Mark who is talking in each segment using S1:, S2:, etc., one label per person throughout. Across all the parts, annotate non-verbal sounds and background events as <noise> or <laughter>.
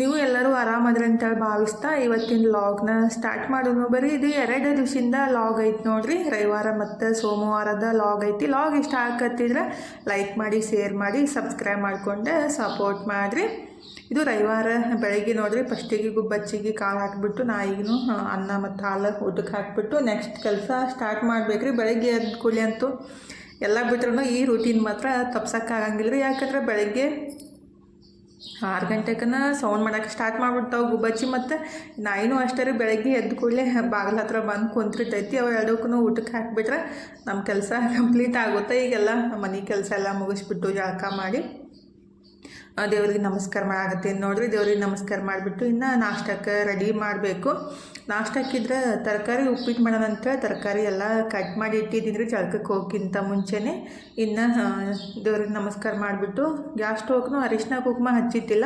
S1: ನೀವು ಎಲ್ಲರೂ ಆರಾಮದ್ರಿ ಅಂತೇಳಿ ಭಾವಿಸ್ತಾ ಇವತ್ತಿನ ಲಾಗ್ನ ಸ್ಟಾರ್ಟ್ ಮಾಡೋಣ. ಬರೀ ಇದು ಎರಡೇ ದಿವಸದಿಂದ ಲಾಗ್ ಐತಿ ನೋಡ್ರಿ. ರವಿವಾರ ಮತ್ತು ಸೋಮವಾರದ ಲಾಗ್ ಐತಿ. ಲಾಗ್ ಇಷ್ಟ ಹಾಕತ್ತಿದ್ರೆ ಲೈಕ್ ಮಾಡಿ ಶೇರ್ ಮಾಡಿ ಸಬ್ಸ್ಕ್ರೈಬ್ ಮಾಡಿಕೊಂಡು ಸಪೋರ್ಟ್ ಮಾಡಿರಿ. ಇದು ರವಿವಾರ ಬೆಳಗ್ಗೆ ನೋಡ್ರಿ. ಫಸ್ಟಿಗೆ ಗುಬ್ಬಚ್ಚಿಗೆ ಕಾಳು ಹಾಕಿಬಿಟ್ಟು ನಾಯಿಗೂ ಅನ್ನ ಮತ್ತು ಹಾಲು ಊಟಕ್ಕೆ ಹಾಕಿಬಿಟ್ಟು ನೆಕ್ಸ್ಟ್ ಕೆಲಸ ಸ್ಟಾರ್ಟ್ ಮಾಡಬೇಕ್ರಿ. ಬೆಳಗ್ಗೆ ಎದ್ದು ಕೂಲಿ ಅಂತೂ ಎಲ್ಲ ಬಿಟ್ರೂ ಈ ರೂಟೀನ್ ಮಾತ್ರ ತಪ್ಸೋಕ್ಕಾಗಂಗಿಲ್ಲ ರೀ ಯಾಕಂದ್ರೆ ಬೆಳಗ್ಗೆ ಆರು ಗಂಟೆಗನ ಸೌಂಡ್ ಮಾಡೋಕೆ ಸ್ಟಾರ್ಟ್ ಮಾಡಿಬಿಡ್ತಾವೆ ಗುಬ್ಬಚ್ಚಿ ಮತ್ತು. ನಾಯಿನೂ ಅಷ್ಟೇ ಬೆಳಗ್ಗೆ ಎದ್ದು ಕೂಡಲೇ ಬಾಗಿಲ ಹತ್ರ ಬಂದು ಕುಂತಿರ್ತೈತಿ ಅವು ಎರಡಕ್ಕೂ ಊಟಕ್ಕೆ ಹಾಕಿಬಿಟ್ರೆ ನಮ್ಮ ಕೆಲಸ ಕಂಪ್ಲೀಟ್ <laughs> ಆಗುತ್ತೆ. ಈಗೆಲ್ಲ ಮನೆ ಕೆಲಸ ಎಲ್ಲ ಮುಗಿಸ್ಬಿಟ್ಟು ಜಳಕ ಮಾಡಿ. ದೇವ್ರಿಗೆ ನಮಸ್ಕಾರ ಮಾಡಾಗತ್ತೆ ನೋಡಿರಿ ದೇವ್ರಿಗೆ ನಮಸ್ಕಾರ ಮಾಡಿಬಿಟ್ಟು ಇನ್ನು ನಾಷ್ಟಕ್ಕೆ ರೆಡಿ ಮಾಡಬೇಕು. ನಾಷ್ಟಕ್ಕಿದ್ರೆ ತರಕಾರಿ ಉಪ್ಪಿಟ್ಟು ಮಾಡೋಣ ಅಂತೇಳಿ ತರಕಾರಿ ಎಲ್ಲ ಕಟ್ ಮಾಡಿ ಇಟ್ಟಿದ್ದೀನಿ ಜಳಕಕ್ಕೆ ಹೋಗಿಂತ ಮುಂಚೆನೇ ಇನ್ನು ದೇವ್ರಿಗೆ ನಮಸ್ಕಾರ ಮಾಡಿಬಿಟ್ಟು ಗ್ಯಾಸ್ ಸ್ಟೋವ್ಗೂ ಅರಿಶಿನ ಕುಂಕುಮ ಹಚ್ಚಿದ್ದಿಲ್ಲ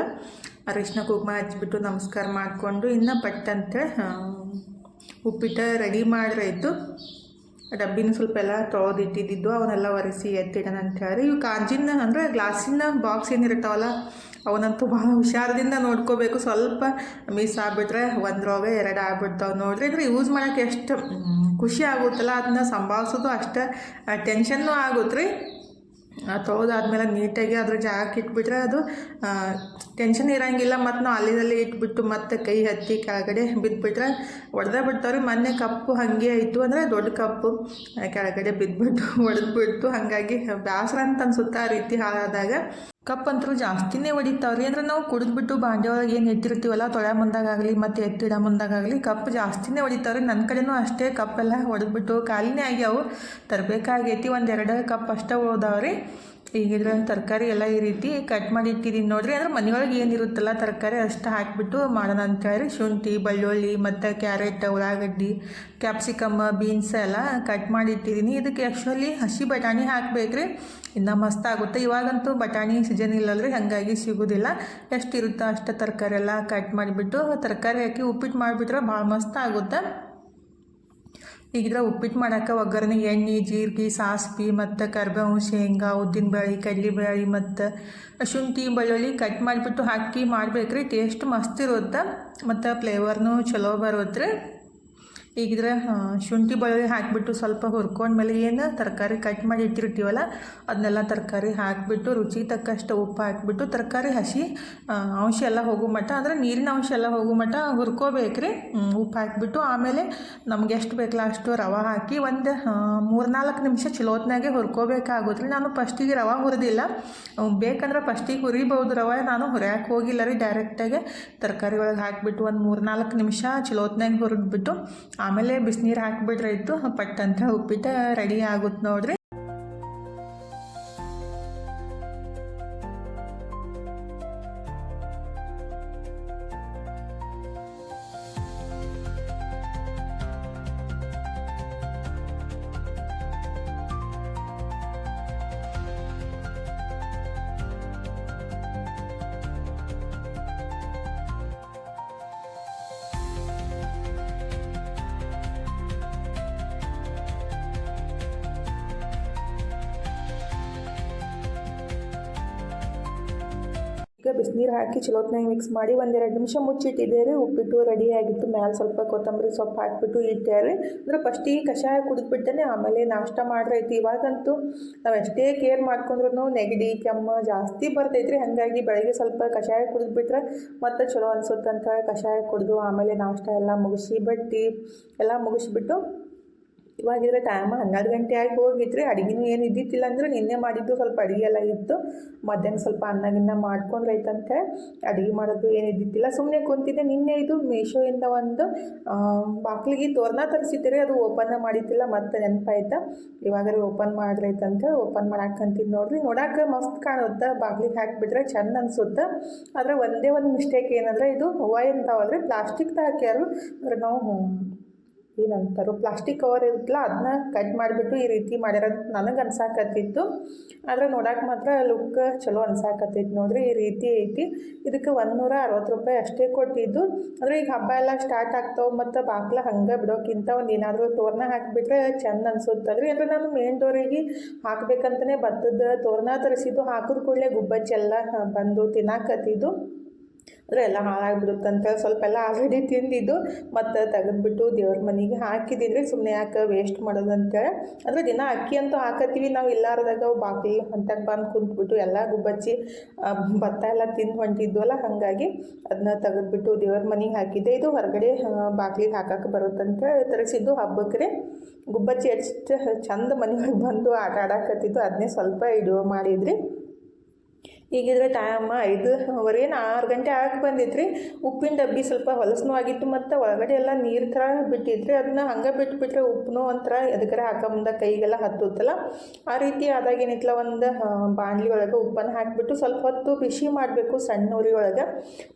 S1: ಅರಿಶಿನ ಕುಂಕುಮ ಹಚ್ಚಿಬಿಟ್ಟು ನಮಸ್ಕಾರ ಮಾಡಿಕೊಂಡು ಇನ್ನು ಪಟ್ ಅಂತೇಳಿ ಉಪ್ಪಿಟ್ಟು ರೆಡಿ ಮಾಡ್ರಾಯ್ತು. ಡಬ್ಬಿನ ಸ್ವಲ್ಪ ಎಲ್ಲ ತೊಳೆದು ಇಟ್ಟಿದ್ದು ಅವನ್ನೆಲ್ಲ ಒರೆಸಿ ಎತ್ತಿಡೋಣ ಅಂತ ಹೇಳಿ. ಇವು ಕಾಂಜಿನ ಅಂದರೆ ಗ್ಲಾಸಿನ ಬಾಕ್ಸ್ ಏನಿರ್ತಾವಲ್ಲ ಅವನಂತೂ ಭಾಳ ಹುಷಾರದಿಂದ ನೋಡ್ಕೋಬೇಕು. ಸ್ವಲ್ಪ ಮಿಸ್ ಆಗಿಬಿಟ್ರೆ ಒಂದ್ರೊಳಗೆ ಎರಡು ಆಗ್ಬಿಡ್ತಾವೆ ನೋಡ್ರಿ. ಅಂದ್ರೆ ಯೂಸ್ ಮಾಡೋಕೆ ಎಷ್ಟು ಖುಷಿ ಆಗುತ್ತಲ್ಲ ಅದನ್ನ ಸಂಭಾವಿಸೋದು ಅಷ್ಟೇ. ಟೆನ್ಷನ್ನು ಆಗುತ್ತೆ ರೀ. ತೊಳೆದಾದ್ಮೇಲೆ ನೀಟಾಗಿ ಅದ್ರ ಜಾಗಕ್ಕೆ ಇಟ್ಬಿಟ್ರೆ ಅದು ಟೆನ್ಷನ್ ಇರೋಂಗಿಲ್ಲ. ಮತ್ತು ನಾವು ಅಲ್ಲಿದಲ್ಲಿ ಇಟ್ಬಿಟ್ಟು ಮತ್ತೆ ಕೈ ಹತ್ತಿ ಕೆಳಗಡೆ ಬಿದ್ದುಬಿಟ್ರೆ ಒಡೆದೇ ಬಿಡ್ತಾವ್ರಿ. ಮೊನ್ನೆ ಕಪ್ಪು ಹಾಗೆ ಆಯಿತು ಅಂದರೆ ದೊಡ್ಡ ಕಪ್ಪು. ಕೆಳಗಡೆ ಬಿದ್ದುಬಿಟ್ಟು ಒಡೆದ್ಬಿಡ್ತು ಹಾಗಾಗಿ ಬೇಸರ ಅಂತ ಅನ್ಸುತ್ತೆ ಆ ರೀತಿ ಹಾಳಾದಾಗ. ಕಪ್ ಅಂತೂ ಜಾಸ್ತಿನೇ ಹೊಡಿತಾವ್ರಿ. ಅಂದ್ರೆ ನಾವು ಕುಡಿದ್ಬಿಟ್ಟು ಬಾಂಡೆ ಒಳಗೆ ಏನು ಇಟ್ಟಿರ್ತೀವಲ್ಲ ತೊಳೆ ಮುಂದಾಗಲಿ ಮತ್ತು ಎತ್ತಿಡ ಮುಂದಾಗಲಿ ಕಪ್ ಜಾಸ್ತಿನೇ ಹೊಡಿತಾವ್ರಿ. ನನ್ನ ಕಡೆನೂ ಅಷ್ಟೇ ಕಪ್ಪೆಲ್ಲ ಹೊಡೆದ್ಬಿಟ್ಟು ಖಾಲಿನೇ ಆಗ್ಯಾವು ತರಬೇಕಾಗೈತಿ. ಒಂದೆರಡು ಕಪ್ ಅಷ್ಟೇ ಉಳ್ದಾವ್ರಿ ಈಗಿದ್ರೆ ತರಕಾರಿ ಎಲ್ಲ ಈ ರೀತಿ ಕಟ್ ಮಾಡಿ ಇಟ್ಟಿದ್ದೀನಿ ನೋಡ್ರಿ. ಅಂದ್ರೆ ಮನೆಯೊಳಗೆ ಏನಿರುತ್ತಲ್ಲ ತರಕಾರಿ ಅಷ್ಟು ಹಾಕಿಬಿಟ್ಟು ಮಾಡೋಣ ಅಂತೇಳಿ ಶುಂಠಿ, ಬೆಳ್ಳುಳ್ಳಿ ಮತ್ತು ಕ್ಯಾರೆಟ್, ಉಳ್ಳಾಗಡ್ಡಿ, ಕ್ಯಾಪ್ಸಿಕಮ್, ಬೀನ್ಸ್ ಎಲ್ಲ ಕಟ್ ಮಾಡಿ ಇಟ್ಟಿದ್ದೀನಿ ಇದಕ್ಕೆ ಆ್ಯಕ್ಚುಲಿ ಹಸಿ ಬಟಾಣಿ ಹಾಕಬೇಕ್ರಿ. ಇನ್ನು ಮಸ್ತ್ ಆಗುತ್ತೆ. ಇವಾಗಂತೂ ಬಟಾಣಿ ಸೀಸನ್ ಇಲ್ಲಲ್ರಿ, ಹಾಗಾಗಿ ಸಿಗೋದಿಲ್ಲ. ಎಷ್ಟು ಇರುತ್ತೋ ಅಷ್ಟು ತರಕಾರಿ ಎಲ್ಲ ಕಟ್ ಮಾಡಿಬಿಟ್ಟು, ತರಕಾರಿ ಹಾಕಿ ಉಪ್ಪಿಟ್ಟು ಮಾಡಿಬಿಟ್ರೆ ಭಾಳ ಮಸ್ತ್ ಆಗುತ್ತೆ. ಈಗಿದ್ರೆ ಉಪ್ಪಿಟ್ಟು ಮಾಡೋಕ್ಕೆ ಒಗ್ಗರಣೆ, ಎಣ್ಣೆ, ಜೀರಿಗೆ, ಸಾಸ್ವಿ ಮತ್ತು ಕರ್ಬೇವು ಶೇಂಗಾ, ಉದ್ದಿನಬೇಳೆ ಬೇಳೆ ಮತ್ತು ಶುಂಠಿ, ಬೆಳ್ಳುಳ್ಳಿ ಕಟ್ ಮಾಡಿಬಿಟ್ಟು ಹಾಕಿ ಮಾಡಬೇಕ್ರಿ. ಟೇಸ್ಟ್ ಮಸ್ತ್ ಇರುತ್ತೆ. ಮತ್ತು ಫ್ಲೇವರ್ನೂ ಚಲೋ ಬರುತ್ತೆ ರೀ. ಈಗಿದ್ರೆ ಶುಂಠಿ ಬೆಳ್ಳುಳ್ಳಿ ಹಾಕಿಬಿಟ್ಟು ಸ್ವಲ್ಪ ಹುರ್ಕೊಂಡ್ಮೇಲೆ ಏನು ತರಕಾರಿ ಕಟ್ ಮಾಡಿ ಇಟ್ಟಿರ್ತೀವಲ್ಲ ಅದನ್ನೆಲ್ಲ ತರಕಾರಿ ಹಾಕಿಬಿಟ್ಟು ರುಚಿ ತಕ್ಕಷ್ಟು ಉಪ್ಪು ಹಾಕಿಬಿಟ್ಟು, ತರಕಾರಿ ಹಸಿ ಅಂಶ ಎಲ್ಲ ಹೋಗೋ ಮಟ್ಟ, ಅಂದರೆ ನೀರಿನ ಅಂಶ ಎಲ್ಲ ಹೋಗೋ ಮಟ್ಟ ಹುರ್ಕೋಬೇಕು ರೀ ಉಪ್ಪು ಹಾಕಿಬಿಟ್ಟು ಆಮೇಲೆ ನಮ್ಗೆ ಎಷ್ಟು ಬೇಕಲ್ಲ ಅಷ್ಟು ರವೆ ಹಾಕಿ ಒಂದು ಮೂರ್ನಾಲ್ಕು ನಿಮಿಷ ಚಲೋತ್ನಾಗೆ ಹುರ್ಕೋಬೇಕಾಗುತ್ತೆ ರೀ ನಾನು ಫಸ್ಟಿಗೆ ರವೆ ಹುರಿದಿಲ್ಲ. ಬೇಕಂದ್ರೆ ಫಸ್ಟಿಗೆ ಹುರಿಬೋದು ರವೆ. ನಾನು ಹುರಿಯಕ್ಕೆ ಹೋಗಿಲ್ಲ ರೀ ಡೈರೆಕ್ಟಾಗೆ ತರಕಾರಿ ಒಳಗೆ ಹಾಕಿಬಿಟ್ಟು ಒಂದು ಮೂರ್ನಾಲ್ಕು ನಿಮಿಷ ಚಲೋತ್ನಾಗೆ ಹುರಿದ್ಬಿಟ್ಟು ಆಮೇಲೆ ಬಿಸಿನೀರು ಹಾಕಿಬಿಟ್ರಾಯ್ತು ಪಟ್ ಅಂತ ಉಪ್ಪಿಟ್ಟು ರೆಡಿ ಆಗುತ್ತೆ ನೋಡ್ರಿ. ಈಗ ಬಿಸಿನೀರು ಹಾಕಿ ಚಲೋತ್ನಾಗ ಮಿಕ್ಸ್ ಮಾಡಿ ಒಂದೆರಡು ನಿಮಿಷ ಮುಚ್ಚಿಟ್ಟಿದ್ದೆ ರೀ. ಉಪ್ಪಿಟ್ಟು ರೆಡಿ ಆಗಿತ್ತು. ಮ್ಯಾಲೆ ಸ್ವಲ್ಪ ಕೊತ್ತಂಬರಿ ಸೊಪ್ಪು ಹಾಕಿಬಿಟ್ಟು ಇಟ್ಟೆ ರೀ. ಅಂದ್ರೆ ಫಸ್ಟಿಗೆ ಕಷಾಯ ಕುಡಿದ್ಬಿಟ್ಟೆ ಆಮೇಲೆ ನಾಷ್ಟ ಮಾಡ್ರೈತಿ. ಇವಾಗಂತೂ ನಾವು ಎಷ್ಟೇ ಕೇರ್ ಮಾಡ್ಕೊಂಡ್ರು ನೆಗಡಿ, ಕೆಮ್ಮು ಜಾಸ್ತಿ ಬರ್ತೈತೆ ರೀ ಹಾಗಾಗಿ ಬೆಳಗ್ಗೆ ಸ್ವಲ್ಪ ಕಷಾಯ ಕುಡಿದ್ಬಿಟ್ರೆ ಮತ್ತೆ ಚಲೋ ಅನ್ಸುತ್ತೆ ಅಂತ ಹೇಳಿ ಕಷಾಯ ಕುಡಿದು ಆಮೇಲೆ ನಾಷ್ಟ ಎಲ್ಲ ಮುಗಿಸಿ ಬಟ್ಟಿ ಎಲ್ಲ ಮುಗಿಸ್ಬಿಟ್ಟು ಇವಾಗಿದ್ರೆ ಟೈಮ್ ಹನ್ನೆರಡು ಗಂಟೆ ಆಗಿ ಹೋಗಿದ್ರೆ ಅಡುಗೆನೂ ಏನು ಇದ್ದಿತ್ತಿಲ್ಲ ಅಂದ್ರೆ ನಿನ್ನೆ ಮಾಡಿದ್ದು ಸ್ವಲ್ಪ ಅಡುಗೆ ಎಲ್ಲ ಇತ್ತು. ಮಧ್ಯಾಹ್ನ ಸ್ವಲ್ಪ ಅನ್ನ ಗಿನ್ನ ಮಾಡ್ಕೊಂಡ್ರೆ ಐತಂತೆ ಅಡುಗೆ ಮಾಡೋದು ಏನು ಇದ್ದಿತ್ತಿಲ್ಲ ಸುಮ್ಮನೆ ಕುಂತಿದ್ದೆ. ನಿನ್ನೆ ಇದು ಮೀಶೋಯಿಂದ ಒಂದು ಬಾಕ್ಲಿಗೆ ತೋರಣ ತರಿಸಿದ್ದೀರಿ. ಅದು ಓಪನ್ ಮಾಡಿದ್ದಿಲ್ಲ, ಮತ್ತೆ ನೆನಪಾಯ್ತಾ. ಇವಾಗ ಓಪನ್ ಮಾಡ್ರೈತಂತೆ ಓಪನ್ ಮಾಡಾಕಂತಿದ್ದು ನೋಡ್ರಿ. ನೋಡಕ್ಕೆ ಮಸ್ತ್ ಕಾಣುತ್ತೆ. ಬಾಗ್ಲಿಗೆ ಹಾಕಿಬಿಟ್ರೆ ಚೆಂದ ಅನ್ಸುತ್ತೆ. ಆದರೆ ಒಂದೇ ಒಂದು ಮಿಸ್ಟೇಕ್ ಏನಂದ್ರೆ ಇದು ಹೂವು ಎಂತಾವಲ್ರಿ? ಪ್ಲಾಸ್ಟಿಕ್ ಹಾಕ್ಯಾರು ಅಂದ್ರೆ ನಾವು ಏನಂತಾರೋ ಪ್ಲಾಸ್ಟಿಕ್ ಕವರ್ ಇರುತ್ತಲ್ಲ ಅದನ್ನ ಕಟ್ ಮಾಡಿಬಿಟ್ಟು ಈ ರೀತಿ ಮಾಡಿರೋದು ನನಗೆ ಅನ್ಸಾಕತ್ತಿತ್ತು. ಆದರೆ ನೋಡೋಕೆ ಮಾತ್ರ ಲುಕ್ ಚಲೋ ಅನ್ಸಾಕತ್ತೈತಿ ನೋಡ್ರಿ, ಈ ರೀತಿ ಐತಿ. ಇದಕ್ಕೆ ಒಂದುನೂರ ಅರವತ್ತು ರೂಪಾಯಿ ಅಷ್ಟೇ ಕೊಟ್ಟಿದ್ದು. ಅಂದರೆ ಈಗ ಹಬ್ಬ ಎಲ್ಲ ಸ್ಟಾರ್ಟ್ ಆಗ್ತಾವೆ ಮತ್ತು ಬಾಕ್ಲ ಹಂಗೆ ಬಿಡೋಕ್ಕಿಂತ ಒಂದು ಏನಾದರೂ ತೋರಣ ಹಾಕಿಬಿಟ್ರೆ ಚೆಂದ ಅನ್ಸುತ್ತಲ್ರಿ ಅಂದರೆ ನಾನು ಮೇನ್ ಡೋರಿಗೆ ಹಾಕ್ಬೇಕಂತಲೇ ಬತ್ತದ ತೋರಣ ತರಿಸಿದ್ದು, ಹಾಕಿದ ಕೂಡಲೇ ಗುಬ್ಬಚ್ಚೆಲ್ಲ ಬಂದು ತಿನ್ನಾಕತ್ತಿದ್ದು. ಅಂದರೆ ಎಲ್ಲ ಹಾಳಾಗ್ಬಿಡುತ್ತಂತ ಸ್ವಲ್ಪ ಎಲ್ಲ ಆಲ್ರೆಡಿ ತಿಂದಿದ್ದು, ಮತ್ತು ತೆಗೆದ್ಬಿಟ್ಟು ದೇವ್ರ ಮನೆಗೆ ಹಾಕಿದಿದ್ರೆ ಸುಮ್ಮನೆ ಯಾಕೆ ವೇಸ್ಟ್ ಮಾಡೋದು ಅಂತೇಳಿ ಅಂದರೆ ದಿನ ಅಕ್ಕಿ ಅಂತೂ ಹಾಕತ್ತೀವಿ, ನಾವು ಇಲ್ಲಾರದಾಗ ಬಾಕಿ ಹಂತಕ್ಕೆ ಬಂದು ಕುಂತ್ಬಿಟ್ಟು ಎಲ್ಲ ಗುಬ್ಬಚ್ಚಿ ಭತ್ತ ಎಲ್ಲ ತಿಂದು ಹೊಂಟಿದ್ವಲ್ಲ, ಹಾಗಾಗಿ ಅದನ್ನ ತೆಗೆದ್ಬಿಟ್ಟು ದೇವ್ರ ಮನೆಗೆ ಹಾಕಿದ್ದೆ. ಇದು ಹೊರಗಡೆ ಬಾಗಿಲಿಗೆ ಹಾಕಕ್ಕೆ ಬರುತ್ತಂತ ತರಿಸಿದ್ದು ಹಬ್ಬಕ್ಕೆ ಗುಬ್ಬಚ್ಚಿ ಎಷ್ಟು ಚಂದ ಮನೆಗೆ ಬಂದು ಆಟ ಆಡಕತ್ತಿದ್ದು ಅದನ್ನೇ ಸ್ವಲ್ಪ ಇಡುವ ಮಾಡಿದ್ರಿ. ಈಗಿದ್ರೆ ಟೈಮ್ ಐದುವರೆ ಆರು ಗಂಟೆ ಆಗಕ್ಕೆ ಬಂದಿತ್ತು ಉಪ್ಪಿನ ಡಬ್ಬಿ ಸ್ವಲ್ಪ ಹೊಲಸನೂ ಆಗಿತ್ತು ಮತ್ತು ಒಳಗಡೆ ಎಲ್ಲ ನೀರು ಥರ ಬಿಟ್ಟಿದ್ರಿ ಅದನ್ನ ಹಂಗೆ ಬಿಟ್ಬಿಟ್ರೆ ಉಪ್ಪು ಒಂಥರ ಎದಕ್ಕರ ಹಾಕೊಂಬಂದ ಕೈಗೆಲ್ಲ ಹತ್ತುತ್ತಲ್ಲ. ಆ ರೀತಿ ಆದಾಗ ಏನಿತ್ತಲ್ಲ ಒಂದು ಬಾಣಲಿ ಒಳಗೆ ಉಪ್ಪನ್ನು ಹಾಕಿಬಿಟ್ಟು ಸ್ವಲ್ಪ ಹೊತ್ತು ಬಿಸಿ ಮಾಡಬೇಕು ಸಣ್ಣ ಉರಿ ಒಳಗೆ